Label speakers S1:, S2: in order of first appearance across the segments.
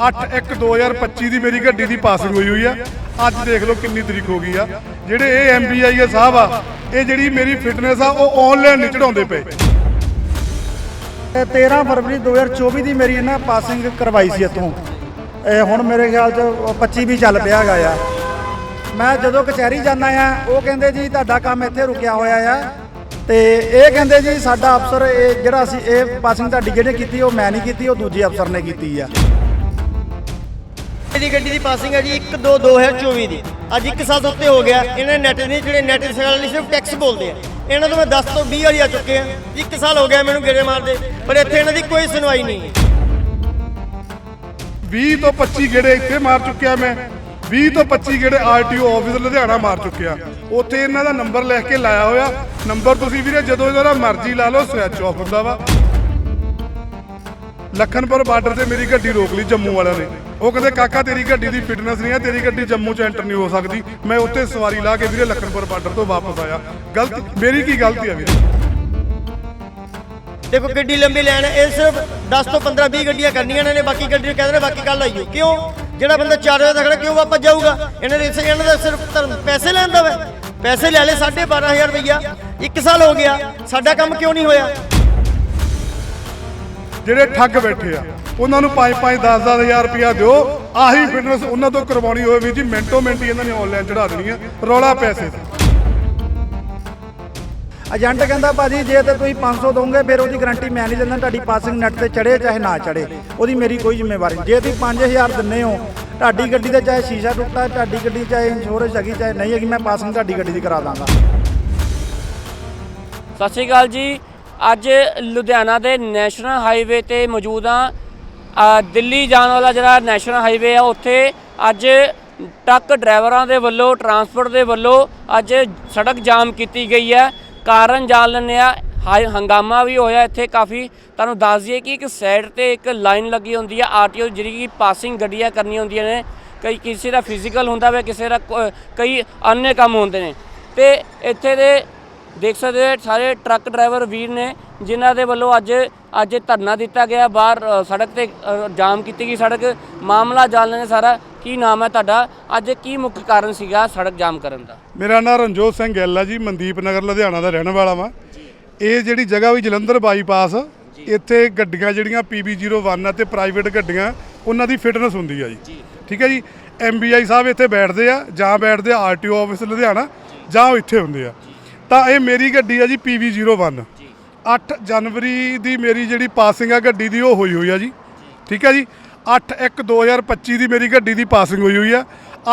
S1: 8/1/2025 ਦੀ ਮੇਰੀ ਗੱਡੀ ਦੀ ਪਾਸਿੰਗ ਹੋਈ ਹੋਈ ਆ। ਅੱਜ ਦੇਖ ਲਓ ਕਿੰਨੀ ਤਰੀਕ ਹੋ ਗਈ ਆ। ਜਿਹੜੇ ਇਹ ਐਮਬੀਆਈ ਸਾਹਿਬ ਆ, ਇਹ ਜਿਹੜੀ ਮੇਰੀ ਫਿਟਨੈਸ ਆ, ਉਹ ਆਨਲਾਈਨ ਨਹੀਂ ਚੜਾਉਂਦੇ ਪਏ।
S2: 13 ਫਰਵਰੀ 2024 ਦੀ ਮੇਰੀ ਇਹਨਾਂ ਪਾਸਿੰਗ ਕਰਵਾਈ ਸੀ ਇੱਥੋਂ। ਇਹ ਹੁਣ ਮੇਰੇ ਖਿਆਲ ਚ 25 ਵੀ ਚੱਲ ਪਿਆ ਹੈਗਾ ਆ। ਮੈਂ ਜਦੋਂ ਕਚਹਿਰੀ ਜਾਂਦਾ ਆ, ਉਹ ਕਹਿੰਦੇ ਜੀ ਤੁਹਾਡਾ ਕੰਮ ਇੱਥੇ ਰੁਕਿਆ ਹੋਇਆ ਆ। ਤੇ ਇਹ ਕਹਿੰਦੇ ਜੀ ਸਾਡਾ ਅਫਸਰ, ਇਹ ਜਿਹੜਾ ਅਸੀਂ, ਇਹ ਪਾਸਿੰਗ ਤੁਹਾਡੀ ਜਿਹੜੇ ਕੀਤੀ, ਉਹ ਮੈਂ ਨਹੀਂ ਕੀਤੀ, ਉਹ ਦੂਜੇ ਅਫਸਰ ਨੇ ਕੀਤੀ ਆ।
S3: ਮੇਰੀ ਗੱਡੀ ਦੀ ਪਾਸਿੰਗ ਹੈ ਜੀ 1 2 2024 ਦੀ। ਅੱਜ 1 ਸਾਲ ਤੋਂ ਉੱਤੇ ਹੋ ਗਿਆ। ਇਹਨਾਂ ਨੈਟ ਨਹੀਂ, ਜਿਹੜੇ ਨੈਟ ਵਾਲੇ ਸਿਰਫ ਟੈਕਸ ਬੋਲਦੇ ਆ। ਇਹਨਾਂ ਤੋਂ ਮੈਂ 10 ਤੋਂ 20 ਵਾਰੀ ਆ ਚੁੱਕੇ ਆ। 1 ਸਾਲ ਹੋ ਗਿਆ ਮੈਨੂੰ ਗੇੜੇ ਮਾਰਦੇ, ਪਰ ਇੱਥੇ ਇਹਨਾਂ ਦੀ ਕੋਈ ਸੁਣਵਾਈ ਨਹੀਂ ਹੈ।
S1: 20 ਤੋਂ 25 ਗੇੜੇ ਇੱਥੇ ਮਾਰ ਚੁੱਕਿਆ ਮੈਂ। 20 ਤੋਂ 25 ਗੇੜੇ ਆਰਟੀਓ ਆਫਿਸ ਲੁਧਿਆਣਾ ਮਾਰ ਚੁੱਕਿਆ। ਉੱਥੇ ਇਹਨਾਂ ਦਾ ਨੰਬਰ ਲਿਖ ਕੇ ਲਾਇਆ ਹੋਇਆ। ਨੰਬਰ ਤੁਸੀਂ ਵੀਰੇ ਜਦੋਂ ਇਹਨਾਂ ਦਾ ਮਰਜ਼ੀ ਲਾ ਲਓ ਸਵਿਚ ਆਫ ਹੁੰਦਾ ਵਾ। ਲਖਨਪੁਰ ਬਾਰਡਰ ਤੇ ਮੇਰੀ ਗੱਡੀ ਰੋਕ ਲਈ ਜੰਮੂ ਵਾਲਿਆਂ ਨੇ। ਉਹ ਕਹਿੰਦੇ ਕਾਕਾ ਤੇਰੀ ਗੱਡੀ ਦੀ ਫਿਟਨੈਸ ਨਹੀਂ ਆ ਤੇਰੀ ਗੱਡੀ ਜੰਮੂ ਚ ਐਂਟਰ ਨਹੀਂ ਹੋ ਸਕਦੀ। ਮੈਂ ਉੱਥੇ ਸਵਾਰੀ ਲਾ ਕੇ ਵੀਰੇ ਲਖਨਪੁਰ ਬਾਰਡਰ ਤੋਂ ਵਾਪਸ ਆਇਆ। ਗਲਤੀ ਮੇਰੀ ਕੀ ਗਲਤੀ ਆ ਵੀਰੇ?
S3: ਦੇਖੋ ਗੱਡੀ ਲੰਬੀ ਲੈਣ ਹੈ, ਇਹ ਸਿਰਫ 10 ਤੋਂ 15 20 ਗੱਡੀਆਂ ਕਰਨੀਆਂ ਇਹਨਾਂ ਨੇ ਬਾਕੀ ਗੱਡੀ ਕਹਿੰਦੇ ਨੇ ਬਾਕੀ ਕੱਲ ਆਈਓ। ਕਿਉਂ? ਜਿਹੜਾ ਬੰਦਾ 4 ਵਜੇ ਤੱਕ ਕਿਉਂ ਵਾਪਸ ਜਾਊਗਾ? ਇਹਨਾਂ ਦੇ ਇਹਨਾਂ ਦਾ ਸਿਰਫ ਧਰਮ ਪੈਸੇ ਲੈਂਦਾ ਵਾ। ਪੈਸੇ ਲੈ ਲੈ 12500 ਰੁਪਈਆ। 1 ਸਾਲ ਹੋ ਗਿਆ ਸਾਡਾ ਕੰਮ ਕਿਉਂ ਨਹੀਂ ਹੋਇਆ?
S1: ਜਿਹੜੇ ਠੱਗ ਬੈਠੇ ਆ ਉਹਨਾਂ ਨੂੰ 5-5 10-10 ਹਜ਼ਾਰ ਰੁਪਇਆ ਦਿਓ। ਆਹੀ ਫਿਟਨੈਸ ਉਹਨਾਂ ਤੋਂ ਕਰਵਾਉਣੀ ਹੋਵੇ ਵੀ ਜੀ। ਮਿੰਟੋ ਮਿੰਟ ਹੀ ਇਹਨਾਂ ਨੇ ਆਨਲਾਈਨ ਚੜਾ ਦੇਣੀ ਆ। ਰੌਲਾ ਪੈਸੇ ਦਾ
S2: ਏਜੰਟ ਕਹਿੰਦਾ ਭਾਜੀ ਜੇ ਤੇ ਤੁਸੀਂ 500 ਦੋਗੇ ਫਿਰ ਉਹਦੀ ਗਾਰੰਟੀ ਮੈਂ ਨਹੀਂ ਦਿੰਦਾ। ਤੁਹਾਡੀ ਪਾਸਿੰਗ ਨੈਟ ਤੇ ਚੜੇ ਚਾਹੇ ਨਾ ਚੜੇ ਉਹਦੀ ਮੇਰੀ ਕੋਈ ਜ਼ਿੰਮੇਵਾਰੀ ਨਹੀਂ। ਜੇ ਤੁਸੀਂ 5000 ਦਿੰਨੇ ਹੋ ਤੁਹਾਡੀ ਗੱਡੀ ਦੇ ਚਾਹੇ ਸ਼ੀਸ਼ਾ ਟੁੱਟਾ ਤੁਹਾਡੀ ਗੱਡੀ ਚਾਹੇ ਇੰਸ਼ੋਰੈਂਸ ਹੈਗੀ ਚਾਹੇ ਨਹੀਂ ਹੈਗੀ ਮੈਂ ਪਾਸਿੰਗ ਤੁਹਾਡੀ ਗੱਡੀ ਦੀ ਕਰਾ ਦਾਂਗਾ।
S4: ਸਤਿ ਸ਼੍ਰੀ ਅਕਾਲ ਜੀ। ਅੱਜ ਲੁਧਿਆਣਾ ਦੇ ਨੈਸ਼ਨਲ ਹਾਈਵੇ ਤੇ ਮੌਜੂਦ ਹਾਂ। ਦਿੱਲੀ ਜਾਣ ਵਾਲਾ ਜਿਹੜਾ ਨੈਸ਼ਨਲ ਹਾਈਵੇ ਆ, ਉੱਥੇ ਅੱਜ ਟਰੱਕ ਡਰਾਈਵਰਾਂ ਦੇ ਵੱਲੋਂ, ਟਰਾਂਸਪੋਰਟ ਦੇ ਵੱਲੋਂ ਅੱਜ ਸੜਕ ਜਾਮ ਕੀਤੀ ਗਈ ਹੈ। ਕਾਰਨ ਜਾਣ ਲੈਣੇ ਹਾਈ ਹੰਗਾਮਾ ਵੀ ਹੋਇਆ ਇੱਥੇ ਕਾਫੀ। ਤੁਹਾਨੂੰ ਦੱਸ ਦਈਏ ਕਿ ਇੱਕ ਸਾਈਡ ਤੇ ਇੱਕ ਲਾਈਨ ਲੱਗੀ ਹੁੰਦੀ ਆ ਆਰਟੀਓ ਜਿਹੜੀ ਕਿ ਪਾਸਿੰਗ ਗੱਡੀਆਂ ਕਰਨੀਆਂ ਹੁੰਦੀਆਂ ਨੇ। ਕਈ ਕਿਸੇ ਦਾ ਫਿਜ਼ੀਕਲ ਹੁੰਦਾ ਵੇ, ਕਿਸੇ ਦਾ ਕਈ ਅੰਨੇ ਕੰਮ ਹੁੰਦੇ ਨੇ। ਤੇ ਇੱਥੇ ਦੇ ਦੇਖ ਸਕਦੇ ਹੋ ਸਾਰੇ ਟਰੱਕ ਡਰਾਈਵਰ ਵੀਰ ਨੇ ਜਿਨ੍ਹਾਂ ਦੇ ਵੱਲੋਂ ਅੱਜ ਅੱਜ ਧਰਨਾ ਦਿੱਤਾ ਗਿਆ ਬਾਹਰ ਸੜਕ ਤੇ ਜਾਮ ਕੀਤੀ ਗਈ ਸੜਕ। ਮਾਮਲਾ ਜਾਣਨ ਨੇ ਸਾਰਾ ਕੀ ਨਾਮ ਹੈ ਤੁਹਾਡਾ? ਅੱਜ ਕੀ ਮੁੱਖ ਕਾਰਨ ਸੀਗਾ ਸੜਕ ਜਾਮ ਕਰਨ ਦਾ?
S1: ਮੇਰਾ ਨਾਮ ਰਣਜੋਤ ਸਿੰਘ ਗਿੱਲ ਜੀ ਮਨਦੀਪ ਨਗਰ ਲੁਧਿਆਣਾ ਦਾ ਰਹਿਣ ਵਾਲਾ ਵਾਂ। ਇਹ ਜਿਹੜੀ ਜਗ੍ਹਾ ਵੀ ਜਲੰਧਰ ਬਾਈਪਾਸ ਇੱਥੇ ਗੱਡੀਆਂ ਜਿਹੜੀਆਂ PB01 ਆ ਤੇ ਪ੍ਰਾਈਵੇਟ ਗੱਡੀਆਂ ਉਹਨਾਂ ਦੀ ਫਿਟਨੈਸ ਹੁੰਦੀ ਆ ਜੀ। ਠੀਕ ਹੈ ਜੀ? MBI ਸਾਹਿਬ ਇੱਥੇ ਬੈਠਦੇ ਆ ਜਾਂ ਬੈਠਦੇ ਆ ਆਰਟੀਓ ਆਫਿਸ ਲੁਧਿਆਣਾ ਜਾਂ। ਇੱਥੇ ਹੁੰਦੇ ਆ। ਤਾਂ ਇਹ ਮੇਰੀ ਗੱਡੀ ਆ ਜੀ PB01 8 ਜਨਵਰੀ ਦੀ ਮੇਰੀ ਜਿਹੜੀ ਪਾਸਿੰਗ ਆ ਗੱਡੀ ਦੀ ਉਹ ਹੋਈ ਹੋਈ ਆ ਜੀ। ਠੀਕ ਹੈ ਜੀ? 8/1/2025 ਦੀ ਮੇਰੀ ਗੱਡੀ ਦੀ ਪਾਸਿੰਗ ਹੋਈ ਹੋਈ ਆ।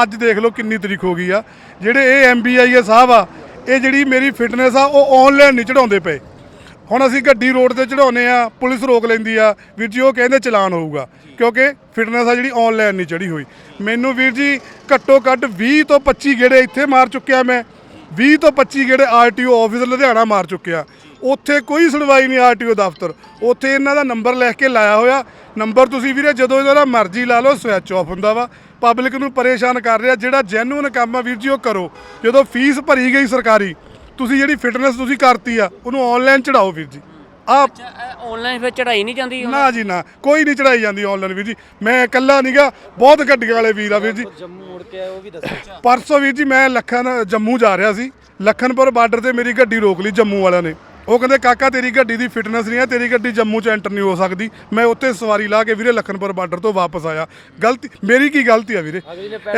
S1: ਅੱਜ ਦੇਖ ਲਓ ਕਿੰਨੀ ਤਰੀਕ ਹੋ ਗਈ ਆ। ਜਿਹੜੇ ਇਹ ਐਮਬੀਆਈ ਸਾਹਿਬ ਆ ਇਹ ਜਿਹੜੀ ਮੇਰੀ ਫਿਟਨੈਸ ਆ ਉਹ ਆਨਲਾਈਨ ਨਹੀਂ ਚੜਾਉਂਦੇ ਪਏ। ਹੁਣ ਅਸੀਂ ਗੱਡੀ ਰੋਡ ਤੇ ਚੜਾਉਨੇ ਆ ਪੁਲਿਸ ਰੋਕ ਲੈਂਦੀ ਆ। ਵੀਰ ਜੀ ਉਹ ਕਹਿੰਦੇ ਚਲਾਨ ਹੋਊਗਾ ਕਿਉਂਕਿ ਫਿਟਨੈਸ ਆ ਜਿਹੜੀ ਆਨਲਾਈਨ ਨਹੀਂ ਚੜੀ ਹੋਈ। ਮੈਨੂੰ ਵੀਰ ਜੀ ਘੱਟੋ ਘੱਟ 20 ਤੋਂ 25 ਗੇੜੇ ਇੱਥੇ ਮਾਰ ਚੁੱਕਿਆ ਮੈਂ। 20 ਤੋਂ 25 ਗੇੜੇ ਆਰਟੀਓ ਆਫਿਸ ਲੁਧਿਆਣਾ ਮਾਰ ਚੁੱਕਿਆ ਉੱਥੇ ਕੋਈ ਸੁਣਵਾਈ ਨਹੀਂ ਆਰਟੀਓ ਦਫ਼ਤਰ। ਉੱਥੇ ਇਹਨਾਂ ਦਾ ਨੰਬਰ ਲਿਖ ਕੇ ਲਾਇਆ ਹੋਇਆ। ਨੰਬਰ ਤੁਸੀਂ ਵੀਰੇ ਜਦੋਂ ਇਹਦਾ ਮਰਜ਼ੀ ਲਾ ਲਓ ਸਵਿਚ ਆਫ ਹੁੰਦਾ ਵਾ। ਪਬਲਿਕ ਨੂੰ ਪਰੇਸ਼ਾਨ ਕਰ ਰਿਹਾ ਜਿਹੜਾ ਜੈਨੂਇਨ ਕੰਮ ਆ ਵੀਰ ਜੀ, ਉਹ ਕਰੋ। ਜਦੋਂ ਫੀਸ ਭਰੀ ਗਈ ਸਰਕਾਰੀ, ਤੁਸੀਂ ਜਿਹੜੀ ਫਿਟਨੈਸ ਤੁਸੀਂ ਕਰਤੀ ਆ, ਉਹਨੂੰ ਆਨਲਾਈਨ ਚੜਾਓ ਵੀਰ ਜੀ। ਆ
S4: ਆਨਲਾਈਨ ਫਿਰ ਚੜਾਈ ਨਹੀਂ ਜਾਂਦੀ
S1: ਨਾ ਜੀ ਨਾ ਕੋਈ ਨਹੀਂ ਚੜਾਈ ਜਾਂਦੀ ਆਨਲਾਈਨ ਵੀਰ ਜੀ। ਮੈਂ ਇਕੱਲਾ ਨਹੀਂਗਾ ਬਹੁਤ ਗੱਡੀਆਂ ਵਾਲੇ ਵੀਰ ਆ ਵੀਰ ਜੀ।
S5: ਜੰਮੂ ਮੁੜ ਕੇ ਆਏ ਉਹ ਵੀ ਦੱਸੋ।
S1: ਪਰਸੋਂ ਵੀਰ ਜੀ ਮੈਂ ਲੱਖਨ ਜੰਮੂ ਜਾ ਰਿਹਾ ਸੀ। ਲਖਨਪੁਰ ਬਾਰਡਰ ਤੇ ਮੇਰੀ ਗੱਡੀ ਰੋਕ ਲਈ ਜੰਮੂ ਵਾਲਿਆਂ ਨੇ। ਉਹ ਕਹਿੰਦੇ ਕਾਕਾ ਤੇਰੀ ਗੱਡੀ ਦੀ ਫਿਟਨੈਸ ਨਹੀਂ ਆ ਤੇਰੀ ਗੱਡੀ ਜੰਮੂ ਚ ਐਂਟਰ ਨਹੀਂ ਹੋ ਸਕਦੀ। ਮੈਂ ਉੱਥੇ ਸਵਾਰੀ ਲਾ ਕੇ ਵੀਰੇ ਲਖਨਪੁਰ ਬਾਰਡਰ ਤੋਂ ਵਾਪਸ ਆਇਆ। ਗਲਤੀ ਮੇਰੀ ਕੀ ਗਲਤੀ ਆ ਵੀਰੇ?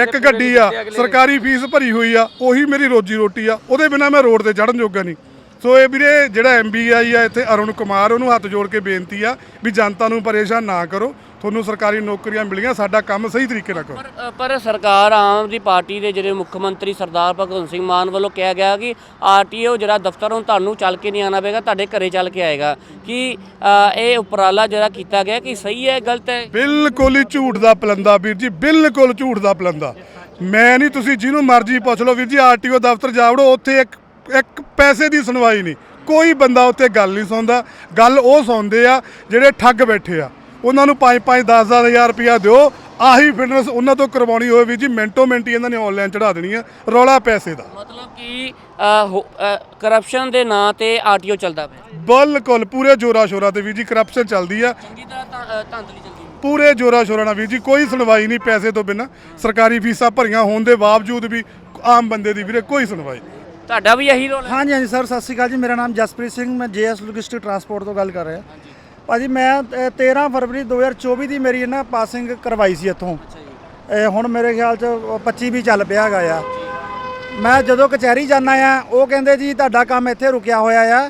S1: ਇੱਕ ਗੱਡੀ ਆ ਸਰਕਾਰੀ ਫੀਸ ਭਰੀ ਹੋਈ ਆ ਉਹੀ ਮੇਰੀ ਰੋਜੀ ਰੋਟੀ ਆ। ਉਹਦੇ ਬਿਨਾ ਮੈਂ ਰੋਡ ਤੇ ਚੜਨ ਜੋਗਾ ਨਹੀਂ। ਸੋ ਇਹ ਵੀਰੇ ਜਿਹੜਾ ਐਮਬੀਆਈ ਆ ਇੱਥੇ ਅਰੁਣ ਕੁਮਾਰ ਉਹਨੂੰ ਹੱਥ ਜੋੜ ਕੇ ਬੇਨਤੀ ਆ ਵੀ ਜਨਤਾ ਨੂੰ ਪਰੇਸ਼ਾਨ ਨਾ ਕਰੋ। ਤੁਹਾਨੂੰ ਸਰਕਾਰੀ ਨੌਕਰੀਆਂ ਮਿਲੀਆਂ ਸਾਡਾ ਕੰਮ ਸਹੀ ਤਰੀਕੇ ਨਾਲ ਕਰੋ।
S4: ਪਰ ਪਰ ਸਰਕਾਰ ਆਮ ਆਦਮੀ ਪਾਰਟੀ ਦੇ ਜਿਹੜੇ ਮੁੱਖ ਮੰਤਰੀ ਸਰਦਾਰ ਭਗਵੰਤ ਸਿੰਘ ਮਾਨ ਵੱਲੋਂ ਕਿਹਾ ਗਿਆ ਕਿ ਆਰਟੀਓ ਜਿਹੜਾ ਦਫ਼ਤਰ ਹੁਣ ਤੁਹਾਨੂੰ ਚੱਲ ਕੇ ਨਹੀਂ ਆਣਾ ਪਏਗਾ ਤੁਹਾਡੇ ਘਰੇ ਚੱਲ ਕੇ ਆਏਗਾ। ਕਿ ਇਹ ਉਪਰਾਲਾ ਜਿਹੜਾ ਕੀਤਾ ਗਿਆ ਕਿ ਸਹੀ ਹੈ ਗਲਤ ਹੈ?
S1: ਬਿਲਕੁਲ ਹੀ ਝੂਠ ਦਾ ਪਲੰਦਾ ਵੀਰ ਜੀ ਬਿਲਕੁਲ ਝੂਠ ਦਾ ਪਲੰਦਾ। ਮੈਂ ਨਹੀਂ ਤੁਸੀਂ ਜਿਹਨੂੰ ਮਰਜ਼ੀ ਪੁੱਛ ਲਓ ਵੀਰ ਜੀ ਆਰਟੀਓ ਦਫ਼ਤਰ ਜਾ ਵੜੋ ਉੱਥੇ ਇੱਕ ਇੱਕ ਪੈਸੇ ਦੀ ਸੁਣਵਾਈ ਨਹੀਂ। ਕੋਈ ਬੰਦਾ ਉੱਥੇ ਗੱਲ ਨਹੀਂ ਸੁਣਦਾ। ਗੱਲ ਉਹ ਸੁਣਦੇ ਆ ਜਿਹੜੇ ਠੱਗ ਬੈਠੇ ਆ। ਉਹਨਾਂ ਨੂੰ 5-5 10-10 ਹਜ਼ਾਰ ਰੁਪਇਆ ਦਿਓ। ਆਹੀ ਫਿਟਨੈਸ ਉਹਨਾਂ ਤੋਂ ਕਰਵਾਉਣੀ ਹੋਵੇ ਵੀਰ ਜੀ। ਮਿੰਟੋ ਮਿੰਟ ਇਹਨਾਂ ਨੇ ਆਨਲਾਈਨ ਚੜਾ ਦੇਣੀ ਆ। ਰੌਲਾ ਪੈਸੇ ਦਾ।
S4: ਮਤਲਬ ਕਿ ਕਰਪਸ਼ਨ ਦੇ ਨਾਂ ਤੇ ਆਰਟੀਓ ਚੱਲਦਾ ਪਿਆ।
S1: ਬਿਲਕੁਲ ਪੂਰੇ ਜੋਰਾ ਸ਼ੋਰਾ ਤੇ ਵੀਰ ਜੀ ਕਰਪਸ਼ਨ ਚੱਲਦੀ ਆ।
S4: ਚੰਗੀ ਤਰ੍ਹਾਂ ਧਾਂਦਲੀ ਚੱਲਦੀ
S1: ਪੂਰੇ ਜੋਰਾ ਸ਼ੋਰਾ ਨਾਲ ਵੀਰ ਜੀ ਕੋਈ ਸੁਣਵਾਈ ਨਹੀਂ ਪੈਸੇ ਤੋਂ ਬਿਨਾਂ। ਸਰਕਾਰੀ ਫੀਸਾਂ ਭਰੀਆਂ ਹੋਣ ਦੇ ਬਾਵਜੂਦ ਵੀ ਆਮ ਬੰਦੇ ਦੀ ਵੀਰੇ ਕੋਈ ਸੁਣਵਾਈ ਨਹੀਂ।
S4: ਤੁਹਾਡਾ ਵੀ ਇਹੀ ਰੋਲ ਹੈ?
S2: ਹਾਂਜੀ ਹਾਂਜੀ ਸਰ ਸਤਿ ਸ਼੍ਰੀ ਅਕਾਲ ਜੀ। ਮੇਰਾ ਨਾਮ ਜਸਪ੍ਰੀਤ ਸਿੰਘ ਮੈਂ ਜੇਐਸ ਲੌਜਿਸਟਿਕ ਟਰਾਂਸਪੋਰਟ ਤੋਂ ਗੱਲ ਕਰ ਰਿਹਾ। ਭਾਜੀ ਮੈਂ ਅ, 13 ਫਰਵਰੀ 2024 ਦੀ ਮੇਰੀ ਨਾ ਪਾਸਿੰਗ ਕਰਵਾਈ ਸੀ ਇੱਥੋਂ। ਇਹ ਹੁਣ ਮੇਰੇ ਖਿਆਲ ਚ 25 ਵੀ ਚੱਲ ਪਿਆ ਹੈਗਾ ਆ। ਮੈਂ ਜਦੋਂ ਕਚਹਿਰੀ ਜਾਂਦਾ ਆ ਉਹ ਕਹਿੰਦੇ ਜੀ ਤੁਹਾਡਾ ਕੰਮ ਇੱਥੇ ਰੁਕਿਆ ਹੋਇਆ ਆ।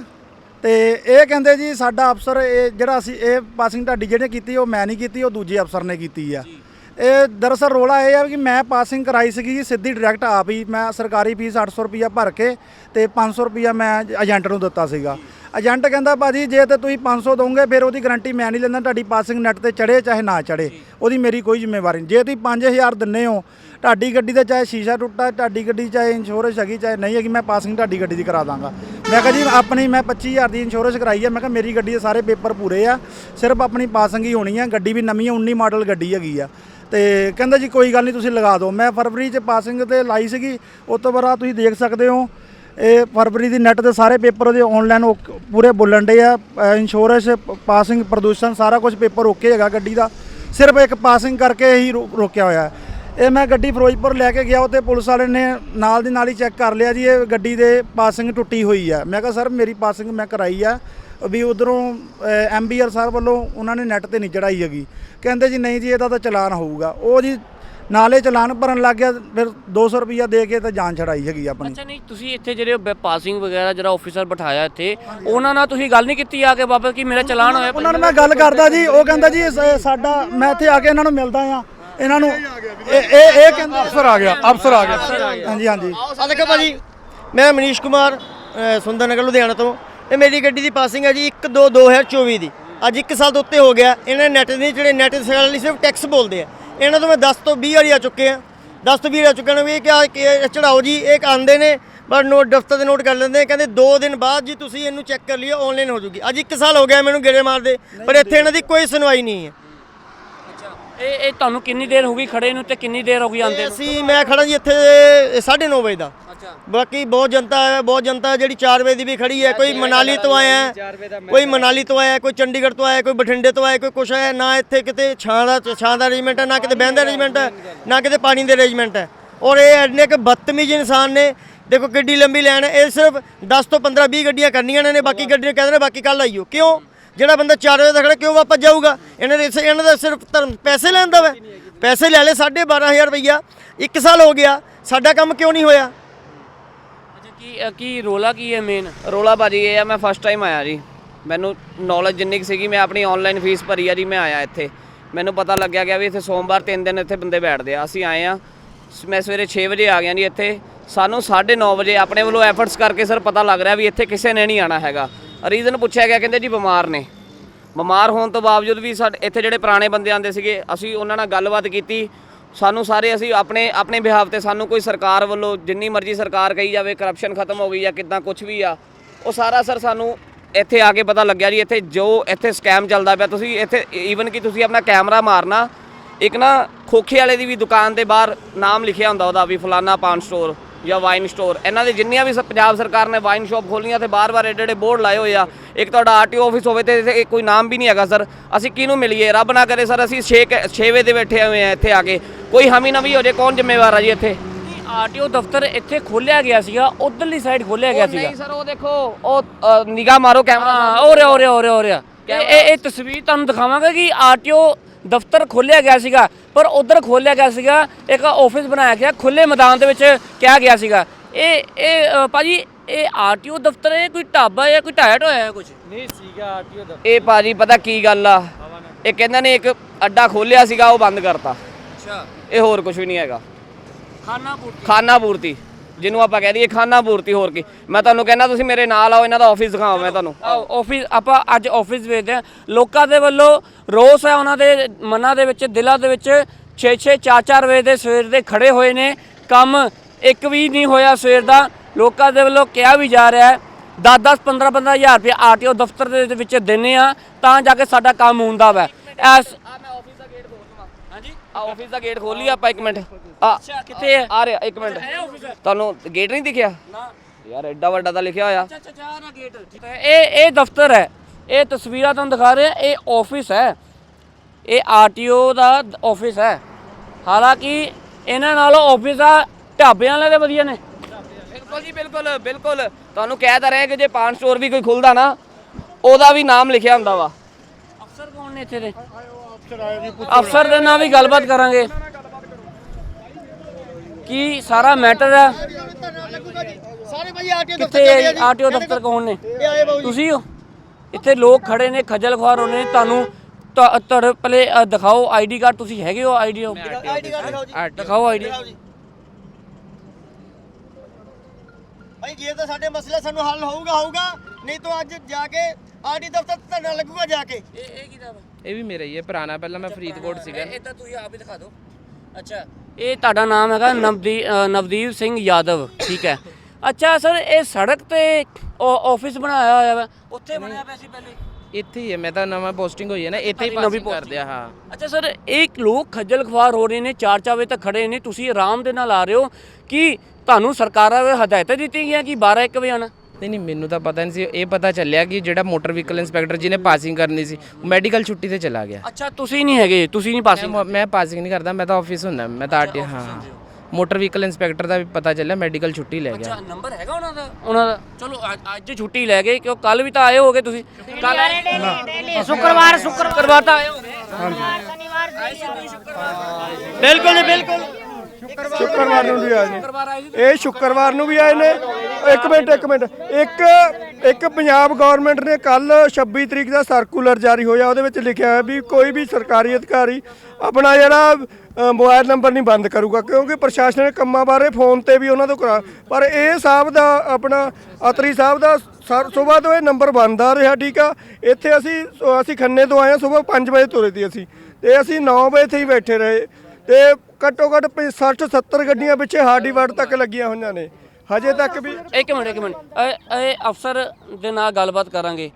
S2: ਤੇ ਇਹ ਕਹਿੰਦੇ ਜੀ ਸਾਡਾ ਅਫਸਰ ਇਹ ਜਿਹੜਾ ਅਸੀਂ ਇਹ ਪਾਸਿੰਗ ਤੁਹਾਡੀ ਜਿਹੜੇ ਕੀਤੀ ਉਹ ਮੈਂ ਨਹੀਂ ਕੀਤੀ ਉਹ ਦੂਜੇ ਅਫਸਰ ਨੇ ਕੀਤੀ ਆ। ਇਹ ਦਰਅਸਲ ਰੋਲਾ ਇਹ ਆ ਕਿ ਮੈਂ ਪਾਸਿੰਗ ਕਰਾਈ ਸੀਗੀ ਜੀ, ਸਿੱਧੀ ਡਾਇਰੈਕਟ ਆਪ ਹੀ, ਮੈਂ ਸਰਕਾਰੀ ਫੀਸ 800 ਰੁਪਿਆ ਭਰ ਕੇ ਤੇ 500 ਰੁਪਿਆ ਮੈਂ ਏਜੰਟ ਨੂੰ ਦਿੱਤਾ ਸੀਗਾ। ਏਜੰਟ ਕਹਿੰਦਾ, ਭਾਜੀ, ਜੇ ਤੇ ਤੁਸੀਂ 500 ਦੋਗੇ, ਫਿਰ ਉਹਦੀ ਗਾਰੰਟੀ ਮੈਂ ਨਹੀਂ ਲੈਂਦਾ, ਤੁਹਾਡੀ ਪਾਸਿੰਗ ਨੈਟ ਤੇ ਚੜੇ ਚਾਹੇ ਨਾ ਚੜੇ ਉਹਦੀ ਮੇਰੀ ਕੋਈ ਜ਼ਿੰਮੇਵਾਰੀ ਨਹੀਂ। ਜੇ ਤੁਸੀਂ 5000 ਦਿੰਨੇ ਹੋ, ਤੁਹਾਡੀ ਗੱਡੀ ਦਾ ਚਾਹੇ ਸ਼ੀਸ਼ਾ ਟੁੱਟਾ, ਤੁਹਾਡੀ ਗੱਡੀ ਚਾਹੇ ਇੰਸ਼ੋਰੈਂਸ ਹੈਗੀ, ਚਾਹੇ ਨਹੀਂ ਹੈਗੀ, ਮੈਂ ਪਾਸਿੰਗ ਤੁਹਾਡੀ ਗੱਡੀ ਦੀ ਕਰਾ ਦਾਂਗਾ। ਮੈਂ ਕਿਹਾ ਜੀ, ਆਪਣੀ ਮੈਂ 25000 ਦੀ ਇੰਸ਼ੋਰੈਂਸ ਕਰਾਈ ਹੈ ਮੈਂ ਕਿਹਾ ਮੇਰੀ ਗੱਡੀ ਦੇ ਸਾਰੇ ਪੇਪਰ ਪੂਰੇ ਆ, ਸਿਰਫ ਆਪਣੀ ਪਾਸਿੰਗ ਹੀ ਹੋਣੀ ਆ, ਗੱਡੀ ਵੀ ਨਵੀਂ ਆ 19 ਮਾਡਲ ਗੱਡੀ ਹੈਗੀ ਆ। ਤੇ ਕਹਿੰਦਾ ਜੀ ਕੋਈ ਗੱਲ ਨਹੀਂ, ਤੁਸੀਂ ਲਗਾ ਦਿਓ। ਮੈਂ ਫਰਵਰੀ 'ਚ ਪਾਸਿੰਗ ਤੇ ਲਾਈ ਸੀਗੀ, ਉਸ ਤੋਂ ਬਾਅਦ ਤੁਸੀਂ ਦੇਖ ਸਕਦੇ ਹੋ, ਇਹ ਫਰਵਰੀ ਦੀ ਨੈਟ ਦੇ ਸਾਰੇ ਪੇਪਰ ਉਹਦੇ ਆਨਲਾਈਨ ਪੂਰੇ ਬੋਲਣ ਡੇ ਆ। ਇੰਸ਼ੋਰੈਂਸ ਪਾਸਿੰਗ ਪ੍ਰਦੂਸ਼ਣ, ਸਾਰਾ ਕੁਝ ਪੇਪਰ ਓਕੇ ਹੈਗਾ ਗੱਡੀ ਦਾ। ਸਿਰਫ ਇੱਕ ਪਾਸਿੰਗ ਕਰਕੇ ਹੀ ਰੋ- ਰੋਕਿਆ ਹੋਇਆ ਹੈ। ਇਹ ਮੈਂ ਗੱਡੀ ਫਿਰੋਜ਼ਪੁਰ ਲੈ ਕੇ ਗਿਆ, ਉੱਥੇ ਪੁਲਿਸ ਵਾਲੇ ਨੇ ਨਾਲ ਦੀ ਨਾਲ ਹੀ ਚੈੱਕ ਕਰ ਲਿਆ ਜੀ, ਇਹ ਗੱਡੀ ਦੇ ਪਾਸਿੰਗ ਟੁੱਟੀ ਹੋਈ ਆ ਮੈਂ ਕਿਹਾ, ਸਰ, ਮੇਰੀ ਪਾਸਿੰਗ ਮੈਂ ਕਰਾਈ ਆ। ਵੀ ਉਧਰੋਂ ਐਮਬੀਆਰ ਸਾਹਿਬ ਵੱਲੋਂ ਉਹਨਾਂ ਨੇ ਨੈਟ ਤੇ ਨਹੀਂ ਚੜਾਈ ਹੈਗੀ। ਕਹਿੰਦੇ ਜੀ ਨਹੀਂ ਜੀ ਇਹਦਾ ਤਾਂ ਚਲਾਨ ਹੋਊਗਾ। ਉਹ ਜੀ ਨਾਲੇ ਚਲਾਨ ਭਰਨ ਲੱਗ ਗਿਆ ਫਿਰ 200 ਰੁਪਈਆ ਦੇ ਕੇ ਤਾਂ ਜਾਨ ਛੜਾਈ ਹੈਗੀ ਆਪਣੀ।
S4: ਅੱਛਾ ਨਹੀਂ ਤੁਸੀਂ ਇੱਥੇ ਜਿਹੜੇ ਪਾਸਿੰਗ ਵਗੈਰਾ ਜਿਹੜਾ ਆਫੀਸਰ ਬਿਠਾਇਆ ਇੱਥੇ ਉਹਨਾਂ ਨਾਲ ਤੁਸੀਂ ਗੱਲ ਨਹੀਂ ਕੀਤੀ ਆ ਕੇ ਬਾਬਾ ਕਿ ਮੇਰਾ ਚਲਾਨ ਹੋਇਆ
S2: ਉਹਨਾਂ ਨੂੰ ਮੈਂ ਗੱਲ ਕਰਦਾ ਜੀ ਉਹ ਕਹਿੰਦਾ ਜੀ ਸਾਡਾ ਮੈਂ ਇੱਥੇ ਆ ਕੇ ਇਹਨਾਂ ਨੂੰ ਮਿਲਦਾ ਆ। ਇਹਨਾਂ ਨੂੰ ਇਹ ਇਹ ਇਹ ਕਹਿੰਦਾ
S1: ਅਫਸਰ ਆ ਗਿਆ ਅਫਸਰ ਆ ਗਿਆ।
S2: ਹਾਂਜੀ ਹਾਂਜੀ।
S3: ਆ ਦੇਖੋ ਭਾਜੀ ਮੈਂ ਮਨੀਸ਼ ਕੁਮਾਰ ਸੁੰਦਰ ਨਗਰ ਲੁਧਿਆਣਾ ਤੋਂ। ਇਹ ਮੇਰੀ ਗੱਡੀ ਦੀ ਪਾਸਿੰਗ ਹੈ ਜੀ 1 2 2024 ਦੀ। ਅੱਜ 1 ਸਾਲ ਤੋਂ ਉੱਤੇ ਹੋ ਗਿਆ। ਇਹਨਾਂ ਨੈਟ ਨਹੀਂ, ਜਿਹੜੇ ਨੈਟ ਲਈ ਸਿਰਫ ਟੈਕਸ ਬੋਲਦੇ ਆ। ਇਹਨਾਂ ਤੋਂ ਮੈਂ 10 ਤੋਂ 20 ਵਾਰੀ ਆ ਚੁੱਕੇ ਆ। 10 ਤੋਂ 20 ਆ ਚੁੱਕੇ ਨੇ ਵੀ ਇਹ ਕਿਹਾ ਚੜਾਓ ਜੀ, ਇਹ ਆਂਦੇ ਨੇ, ਪਰ ਨੋਟ, ਦਫ਼ਤਰ ਦੇ ਨੋਟ ਕਰ ਲੈਂਦੇ ਕਹਿੰਦੇ 2 ਦਿਨ ਬਾਅਦ ਜੀ ਤੁਸੀਂ ਇਹਨੂੰ ਚੈੱਕ ਕਰ ਲਿਓ ਆਨਲਾਈਨ ਹੋ ਜੂਗੀ। ਅੱਜ 1 ਸਾਲ ਹੋ ਗਿਆ ਮੈਨੂੰ ਗੇੜੇ ਮਾਰਦੇ, ਪਰ ਇੱਥੇ ਇਹਨਾਂ ਦੀ ਕੋਈ ਸੁਣਵਾਈ ਨਹੀਂ ਹੈ।
S4: ਇਹ ਇਹ ਤੁਹਾਨੂੰ ਕਿੰਨੀ ਦੇਰ ਹੋ ਗਈ ਖੜੇ ਨੂੰ ਤੇ ਕਿੰਨੀ ਦੇਰ ਹੋ ਗਈ ਆਂਦੇ ਨੂੰ?
S3: ਅਸੀਂ ਮੈਂ ਖੜਾ ਜੀ ਇੱਥੇ 9:30 ਵਜੇ ਦਾ।
S4: ਅੱਛਾ।
S3: ਬਾਕੀ ਬਹੁਤ ਜਨਤਾ ਹੈ ਬਹੁਤ ਜਨਤਾ ਹੈ ਜਿਹੜੀ 4 ਵਜੇ ਦੀ ਵੀ ਖੜੀ ਹੈ ਕੋਈ ਮਨਾਲੀ ਤੋਂ ਆਇਆ ਹੈ ਕੋਈ ਮਨਾਲੀ ਤੋਂ ਆਇਆ ਕੋਈ ਚੰਡੀਗੜ੍ਹ ਤੋਂ ਆਇਆ ਕੋਈ ਬਠਿੰਡੇ ਤੋਂ ਆਇਆ ਕੋਈ ਕੁਛ ਹੈ ਨਾ ਇੱਥੇ ਕਿਤੇ ਛਾਂ ਦਾ ਛਾਂ ਦਾ ਅਰੇਂਜਮੈਂਟ ਹੈ ਨਾ ਕਿਤੇ ਬਹਿਣ ਦਾ ਅਰੇਂਜਮੈਂਟ ਹੈ ਨਾ ਕਿਤੇ ਪਾਣੀ ਦੇ ਅਰੇਂਜਮੈਂਟ ਹੈ। ਔਰ ਇਹ ਐਨੇ ਕਿ ਬਦਤਮੀਜ਼ ਇਨਸਾਨ ਨੇ ਦੇਖੋ ਕਿੱਡੀ ਲੰਬੀ ਲਾਈਨ ਹੈ ਇਹ ਸਿਰਫ 10 ਤੋਂ 15 20 ਗੱਡੀਆਂ ਕਰਨੀਆਂ ਨੇ ਬਾਕੀ ਗੱਡੀਆਂ ਕਹਿੰਦੇ ਨੇ ਬਾਕੀ ਕੱਲ ਆਈਓ। ਕਿਉਂ? ਜਿਹੜਾ ਬੰਦਾ 4 ਵਜੇ ਤੱਕ ਖੜਾ ਕਿਉਂ ਵਾਪਸ ਜਾਊਗਾ? ਇਹਨਾਂ ਦੇ ਇਹਨਾਂ ਦਾ ਸਿਰਫ ਧਰਮ ਪੈਸੇ ਲੈਂਦਾ ਵਾ। ਪੈਸੇ ਲੈ ਲੈ 12500 ਰੁਪਈਆ। 1 ਸਾਲ ਹੋ ਗਿਆ ਸਾਡਾ ਕੰਮ ਕਿਉਂ ਨਹੀਂ ਹੋਇਆ?
S4: ਅੱਛਾ ਕੀ ਅ, ਕੀ ਰੋਲਾ ਕੀ ਹੈ ਮੇਨ ਰੋਲਾ ਬਾਜੀ ਇਹ ਆ ਮੈਂ ਫਸਟ ਟਾਈਮ ਆਇਆ ਜੀ। ਮੈਨੂੰ ਨੌਲੇਜ ਜਿੰਨੀ ਕੁ ਸੀਗੀ ਮੈਂ ਆਪਣੀ ਆਨਲਾਈਨ ਫੀਸ ਭਰੀ ਆ ਜੀ ਮੈਂ ਆਇਆ ਇੱਥੇ। ਮੈਨੂੰ ਪਤਾ ਲੱਗਿਆ ਗਿਆ ਵੀ ਇੱਥੇ ਸੋਮਵਾਰ ਤਿੰਨ ਦਿਨ ਇੱਥੇ ਬੰਦੇ ਬੈਠਦੇ ਆ। ਅਸੀਂ ਆਏ ਆ ਮੈਂ ਸਵੇਰੇ 6 ਵਜੇ ਆ ਗਿਆ ਜੀ ਇੱਥੇ। ਸਾਨੂੰ 9:30 ਵਜੇ ਆਪਣੇ ਵੱਲੋਂ ਐਫਰਟਸ ਕਰਕੇ ਸਰ ਪਤਾ ਲੱਗ ਰਿਹਾ ਵੀ ਇੱਥੇ ਕਿਸੇ ਨੇ ਨਹੀਂ ਆਣਾ ਹੈਗਾ। ਰੀਜ਼ਨ ਪੁੱਛਿਆ ਗਿਆ, ਕਹਿੰਦੇ ਜੀ ਬਿਮਾਰ ਨੇ। ਬਿਮਾਰ ਹੋਣ ਤੋਂ ਬਾਵਜੂਦ ਵੀ ਸਾਡੇ, ਇੱਥੇ ਜਿਹੜੇ ਪੁਰਾਣੇ ਬੰਦੇ ਆਂਦੇ ਸੀਗੇ, ਅਸੀਂ ਉਹਨਾਂ ਨਾਲ ਗੱਲਬਾਤ ਕੀਤੀ। ਸਾਨੂੰ ਸਾਰੇ ਅਸੀਂ ਆਪਣੇ ਆਪਣੇ ਬਿਹਾਵ ਤੇ ਸਾਨੂੰ ਕੋਈ ਸਰਕਾਰ ਵੱਲੋਂ ਜਿੰਨੀ ਮਰਜ਼ੀ ਸਰਕਾਰ ਕਹੀ ਜਾਵੇ ਕਰਪਸ਼ਨ ਖਤਮ ਹੋ ਗਈ ਜਾਂ ਕਿਦਾਂ ਕੁਝ ਵੀ ਆ, ਉਹ ਸਾਰਾ ਸਰ ਸਾਨੂੰ ਇੱਥੇ ਆ ਕੇ ਪਤਾ ਲੱਗਿਆ ਜੀ, ਇੱਥੇ ਜੋ ਇੱਥੇ ਸਕੈਮ ਚੱਲਦਾ ਪਿਆ। ਤੁਸੀਂ ਇੱਥੇ ਈਵਨ ਕਿ ਤੁਸੀਂ ਆਪਣਾ ਕੈਮਰਾ ਮਾਰਨਾ, ਇੱਕ ਨਾ ਖੋਖੇ ਵਾਲੇ ਦੀ ਵੀ ਦੁਕਾਨ ਦੇ ਬਾਹਰ ਨਾਮ ਲਿਖਿਆ ਹੁੰਦਾ ਉਹਦਾ ਵੀ ਫਲਾਨਾ ਪਾਨ ਸਟੋਰ ਜਾਂ ਵਾਈਨ ਸਟੋਰ। ਇਹਨਾਂ ਦੇ ਜਿੰਨੀਆਂ ਵੀ ਸ- ਪੰਜਾਬ ਸਰਕਾਰ ਨੇ ਵਾਈਨ ਸ਼ਾਪ ਖੋਲੀਆਂ ਤੇ ਬਾਰ-ਬਾਰ ਏਡੇ ਏਡੇ ਬੋਰਡ ਲਾਏ ਹੋਏ ਆ। ਇੱਕ ਤੁਹਾਡਾ ਆਰਟੀਓ ਆਫਿਸ ਹੋਵੇ ਤੇ ਇੱਥੇ ਕੋਈ ਨਾਮ ਵੀ ਨਹੀਂ ਹੈਗਾ ਸਰ। ਅਸੀਂ ਕਿਹਨੂੰ ਮਿਲੀਏ? ਰੱਬ ਨਾ ਕਰੇ ਸਰ ਅਸੀਂ 6 6 ਵਜੇ ਦੇ ਬੈਠੇ ਹੋਏ ਆ ਇੱਥੇ ਆ ਕੇ। ਕੋਈ ਹਮੀ ਨਵੀ ਹੋ ਜੇ ਕੌਣ ਜ਼ਿੰਮੇਵਾਰ ਆ ਜੀ ਇੱਥੇ? ਆਰਟੀਓ ਦਫ਼ਤਰ ਇੱਥੇ ਖੋਲਿਆ ਗਿਆ ਸੀਗਾ ਉਧਰਲੀ ਸਾਈਡ ਖੋਲਿਆ ਗਿਆ ਸੀਗਾ। ਨਹੀਂ ਸਰ ਉਹ ਦੇਖੋ ਉਹ ਨਿਗਾਹ ਮਾਰੋ ਕੈਮਰਾ ਹੋ ਰਿਹਾ ਹੋ ਰਿਹਾ ਹੋ ਰਿਹਾ ਹੋ ਰਿਹਾ। ਇਹ ਇਹ- ਇਹ ਤਸਵੀਰ ਤੁਹਾਨੂੰ ਦਿਖਾਵਾਂਗਾ ਕਿ ਆਰਟੀਓ ਦਫ਼ਤਰ ਖੋਲਿਆ ਗਿਆ ਸੀਗਾ ਪਰ ਉਧਰ ਖੋਲਿਆ ਗਿਆ ਸੀਗਾ ਇੱਕ ਆਫਿਸ ਬਣਾਇਆ ਗਿਆ ਖੁੱਲੇ ਮੈਦਾਨ ਦੇ ਵਿੱਚ ਕਿਹਾ ਗਿਆ ਸੀਗਾ। ਇਹ ਇਹ ਭਾਜੀ ਇਹ ਆਰਟੀਓ ਦਫ਼ਤਰ ਹੈ ਕੋਈ ਢਾਬਾ ਹੈ ਕੋਈ ਟਾਇਟ ਹੋਇਆ ਹੈ ਕੁਝ
S5: ਨਹੀਂ ਸੀਗਾ ਆਰਟੀਓ ਦਾ
S4: ਇਹ ਭਾਜੀ ਪਤਾ ਕੀ ਗੱਲ ਆ? ਇਹ ਕਹਿੰਦੇ ਨੇ ਇੱਕ ਅੱਡਾ ਖੋਲਿਆ ਸੀਗਾ ਉਹ ਬੰਦ ਕਰਤਾ।
S5: ਅੱਛਾ।
S4: ਇਹ ਹੋਰ ਕੁਝ ਵੀ ਨਹੀਂ ਹੈਗਾ।
S5: ਖਾਨਾ ਪੂਰਤੀ।
S4: ਖਾਨਾ ਪੂਰਤੀ। ਜਿਹਨੂੰ ਆਪਾਂ ਕਹਿ ਦਈਏ ਖਾਨਾ ਪੂਰਤੀ ਹੋਰ ਕੀ। ਮੈਂ ਤੁਹਾਨੂੰ ਕਹਿੰਦਾ ਤੁਸੀਂ ਮੇਰੇ ਨਾਲ ਆਓ, ਇਹਨਾਂ ਦਾ ਆਫਿਸ ਦਿਖਾਵਾਂ ਮੈਂ ਤੁਹਾਨੂੰ। ਆਫਿਸ ਆਪਾਂ ਅੱਜ ਆਫਿਸ ਵੇਚਦੇ ਆ ਲੋਕਾਂ ਦੇ ਵੱਲੋਂ ਰੋਸ ਹੈ ਉਹਨਾਂ ਦੇ ਮਨਾਂ ਦੇ ਵਿੱਚ, ਦਿਲਾਂ ਦੇ ਵਿੱਚ। 6-6 4-4 ਵਜੇ ਦੇ ਸਵੇਰ ਦੇ ਖੜੇ ਹੋਏ ਨੇ। ਕੰਮ ਇੱਕ ਵੀ ਨਹੀਂ ਹੋਇਆ ਸਵੇਰ ਦਾ। ਲੋਕਾਂ ਦੇ ਵੱਲੋਂ ਕਿਹਾ ਵੀ ਜਾ ਰਿਹਾ ਹੈ 10-10 15-15 ਹਜ਼ਾਰ ਰੁਪਏ ਆਰਟੀਓ ਦਫ਼ਤਰ ਦੇ ਵਿੱਚ ਦਿੰਨੇ ਆ ਤਾਂ ਜਾ ਕੇ ਸਾਡਾ ਕੰਮ ਹੁੰਦਾ ਵਾ। ਐਸ ਆ ਮੈਂ ਆਫਿਸ ਦਾ ਗੇਟ ਖੋਲ ਦਵਾਂ ਹਾਂਜੀ ਆ ਆਫਿਸ ਦਾ ਗੇਟ ਖੋਲ ਆਪਾਂ ਇੱਕ ਮਿੰਟ। ਆ ਅੱਛਾ ਕਿੱਥੇ ਹੈ? ਆ ਰਿਹਾ ਇੱਕ ਮਿੰਟ। ਤੁਹਾਨੂੰ ਗੇਟ ਨਹੀਂ ਦਿਖਿਆ?
S5: ਨਾ।
S4: ਯਾਰ ਐਡਾ ਵੱਡਾ ਤਾਂ ਲਿਖਿਆ ਹੋਇਆ।
S5: ਅੱਛਾ ਅੱਛਾ ਨਾ ਗੇਟ
S4: ਇਹ ਇਹ ਦਫ਼ਤਰ ਹੈ। ਇਹ ਤਸਵੀਰਾਂ ਤੁਹਾਨੂੰ ਦਿਖਾ ਰਹੇ ਇਹ ਆਫਿਸ ਹੈ। ਇਹ ਆਰਟੀਓ ਦਾ ਆਫਿਸ ਹੈ। ਹਾਲਾਂਕਿ ਇਹਨਾਂ ਨਾਲੋਂ ਆਫਿਸ ਆ ਢਾਬਿਆਂ ਵਾਲੇ ਦੇ ਵਧੀਆ ਨੇ।
S6: ਬਿਲਕੁਲ ਜੀ ਬਿਲਕੁਲ ਬਿਲਕੁਲ। ਤੁਹਾਨੂੰ ਕਹਿ ਤਾਂ ਰਿਹਾ ਕਿ ਜੇ ਪਾਨ ਸਟੋਰ ਵੀ ਕੋਈ ਖੁੱਲਦਾ ਨਾ ਉਹਦਾ ਵੀ ਨਾਮ ਲਿਖਿਆ ਹੁੰਦਾ ਵਾ।
S4: ਅਫਸਰ ਕੌਣ ਨੇ ਇੱਥੇ ਦੇ? ਅਫਸਰ ਦੇ ਨਾਲ ਵੀ ਗੱਲਬਾਤ ਕਰਾਂਗੇ। ਕੀ ਸਾਰਾ ਮੈਟਰ ਹੈ
S3: ਸਾਰੇ ਭਾਈ ਆਰਟੀਓ
S4: ਕਿੱਥੇ ਆਰਟੀਓ ਦਫ਼ਤਰ ਕੌਣ ਨੇ? ਤੁਸੀਂ ਹੋ? ਇੱਥੇ ਲੋਕ ਖੜੇ ਨੇ ਖੱਜਲ ਖੁਆਰ ਹੋਣੇ ਤੁਹਾਨੂੰ ਪਹਿਲੇ ਅ, ਦਿਖਾਓ ਆਈਡੀ ਕਾਰਡ। ਤੁਸੀਂ ਹੈਗੇ ਹੋ ਆਈਡੀ
S3: ਆਈਡੀ ਕਾਰਡ ਦਿਖਾਓ ਜੀ।
S4: ਦਿਖਾਓ ਆਈਡੀ
S3: ਭਾਈ ਜੇ। ਤਾਂ ਸਾਡੇ ਮਸਲੇ ਸਾਨੂੰ ਹੱਲ ਹੋਊਗਾ ਹੋਊਗਾ। ਨਹੀਂ ਤਾਂ ਅੱਜ ਜਾ ਕੇ ਆਰਟੀ ਦਫ਼ਤਰ ਧਰਨਾ ਲੱਗੂਗਾ ਜਾ ਕੇ।
S4: ਇਹ ਇਹ ਕਿਹਦਾ ਵਾ
S6: ਇਹ ਵੀ ਮੇਰਾ ਹੀ ਹੈ ਪੁਰਾਣਾ ਪਹਿਲਾਂ ਮੈਂ ਫਰੀਦਕੋਟ ਸੀਗਾ।
S4: ਇਹ ਤਾਂ ਤੁਸੀਂ ਆਪ ਹੀ ਦਿਖਾ ਦਿਓ। ਅੱਛਾ। ਇਹ ਤੁਹਾਡਾ ਨਾਮ ਹੈਗਾ ਨਵਦੀਪ ਨਵਦੀਪ ਸਿੰਘ ਯਾਦਵ ਠੀਕ ਹੈ। ਅੱਛਾ ਸਰ ਇਹ ਸੜਕ ਤੇ ਆਫਿਸ ਬਣਾਇਆ ਹੋਇਆ ਵਾ। ਉੱਥੇ ਬਣਿਆ ਪਿਆ ਸੀ ਪਹਿਲੇ।
S6: ਇੱਥੇ ਹੀ ਹੈ ਮੈਂ ਤਾਂ ਨਵਾਂ ਪੋਸਟਿੰਗ ਹੋਈ ਹੈ ਨਾ ਇੱਥੇ ਹੀ
S4: ਨਵੀਂ
S6: ਪਾਸਿੰਗ ਕਰਦੇ ਆ ਹਾਂ।
S4: ਅੱਛਾ ਸਰ ਇਹ ਲੋਕ ਖੱਜਲ ਖਵਾਰ ਹੋ ਰਹੇ ਨੇ 4-4 ਵਜੇ ਤੱਕ ਖੜੇ ਨੇ ਤੁਸੀਂ ਆਰਾਮ ਦੇ ਨਾਲ ਆ ਰਹੇ ਹੋ ਕਿ ਤੁਹਾਨੂੰ ਸਰਕਾਰਾਂ ਵੱਲੋਂ ਹਦਾਇਤਾਂ ਦਿੱਤੀਆਂ ਗਈਆਂ ਕਿ 12-1 ਵਜੇ ਆਣਾ
S6: ਨਹੀਂ ਨਹੀਂ ਮੈਨੂੰ ਤਾਂ ਪਤਾ ਨਹੀਂ ਸੀ ਇਹ ਪਤਾ ਚੱਲਿਆ ਕਿ ਜਿਹੜਾ ਮੋਟਰ ਵਹੀਕਲ ਇੰਸਪੈਕਟਰ ਜਿਹਨੇ ਪਾਸਿੰਗ ਕਰਨੀ ਸੀ ਉਹ ਮੈਡੀਕਲ ਛੁੱਟੀ ਤੇ ਚਲਾ ਗਿਆ।
S4: ਅੱਛਾ ਤੁਸੀਂ ਨਹੀਂ ਹੈਗੇ ਤੁਸੀਂ ਨਹੀਂ ਪਾਸਿੰਗ
S6: ਮੈਂ ਮੈਂ ਪਾਸਿੰਗ ਨਹੀਂ ਕਰਦਾ ਮੈਂ ਤਾਂ ਆਫਿਸ ਹੁੰਦਾ ਮੈਂ ਤਾਂ ਆਰਟੀ ਹਾਂ। ਮੋਟਰ ਵਹੀਕਲ ਇੰਸਪੈਕਟਰ ਦਾ ਵੀ ਪਤਾ ਚੱਲਿਆ ਮੈਡੀਕਲ ਛੁੱਟੀ ਲੈ ਗਿਆ।
S4: ਅੱਛਾ ਨੰਬਰ ਹੈਗਾ ਉਹਨਾਂ ਦਾ? ਉਹਨਾਂ ਦਾ। ਚਲੋ ਅੱਜ- ਅੱਜ ਛੁੱਟੀ ਲੈ ਗਏ ਕਿਉਂ ਕੱਲ ਵੀ ਤਾਂ ਆਏ ਹੋਗੇ ਤੁਸੀਂ? ਕੱਲ
S5: ਸ਼ੁੱਕਰਵਾਰ ਸ਼ੁੱਕਰ
S4: ਕਰਵਾ ਤਾਂ ਆਏ ਹੋਗੇ।
S3: ਬਿਲਕੁਲ ਜੀ ਬਿਲਕੁਲ।
S7: ਸ਼ੁੱਕਰਵਾਰ ਨੂੰ ਵੀ ਆਏ ਨੇ ਇਹ ਸ਼ੁੱਕਰਵਾਰ ਨੂੰ ਵੀ ਆਏ ਨੇ। ਇੱਕ ਮਿੰਟ ਇੱਕ ਮਿੰਟ। ਇੱਕ ਇੱਕ ਪੰਜਾਬ ਗਵਰਨਮੈਂਟ ਨੇ ਕੱਲ 26 ਤਰੀਕ ਦਾ ਸਰਕੂਲਰ ਜਾਰੀ ਹੋਇਆ। ਉਹਦੇ ਵਿੱਚ ਲਿਖਿਆ ਹੈ ਵੀ ਕੋਈ ਵੀ ਸਰਕਾਰੀ ਅਧਿਕਾਰੀ ਆਪਣਾ ਜਿਹੜਾ ਮੋਬਾਈਲ ਨੰਬਰ ਨਹੀਂ ਬੰਦ ਕਰੂਗਾ। ਕਿਉਂਕਿ ਪ੍ਰਸ਼ਾਸਨਿਕ ਕੰਮਾਂ ਬਾਰੇ ਫੋਨ ਤੇ ਵੀ ਉਹਨਾਂ ਤੋਂ ਕਰਾ ਪਰ ਇਹ ਸਾਹਿਬ ਦਾ ਆਪਣਾ ਅਤਰੀ ਸਾਹਿਬ ਦਾ ਸਵੇਰ ਤੋਂ ਇਹ ਨੰਬਰ ਬੰਦ ਆ ਰਿਹਾ ਠੀਕ ਆ। ਇੱਥੇ ਅਸੀਂ ਅਸੀਂ ਖੰਨੇ ਤੋਂ ਆਏ ਆ ਸਵੇਰ 5 ਵਜੇ ਤੁਰੇ ਸੀ ਅਸੀਂ। ਤੇ ਅਸੀਂ 9 ਵਜੇ ਇੱਥੇ ਹੀ ਬੈਠੇ ਰਹੇ। ਤੇ ਘੱਟੋ ਘੱਟ 60 70 ਗੱਡੀਆਂ ਪਿੱਛੇ ਹਾਰਡੀ ਵਾਰਡ ਤੱਕ ਲੱਗੀਆਂ ਹੋਈਆਂ ਨੇ ਹਜੇ ਤੱਕ ਵੀ
S4: ਇੱਕ ਮਿੰਟ ਇੱਕ ਮਿੰਟ ਇਹ ਇਹ ਅਫਸਰ ਦੇ ਨਾਲ ਗੱਲਬਾਤ ਕਰਾਂਗੇ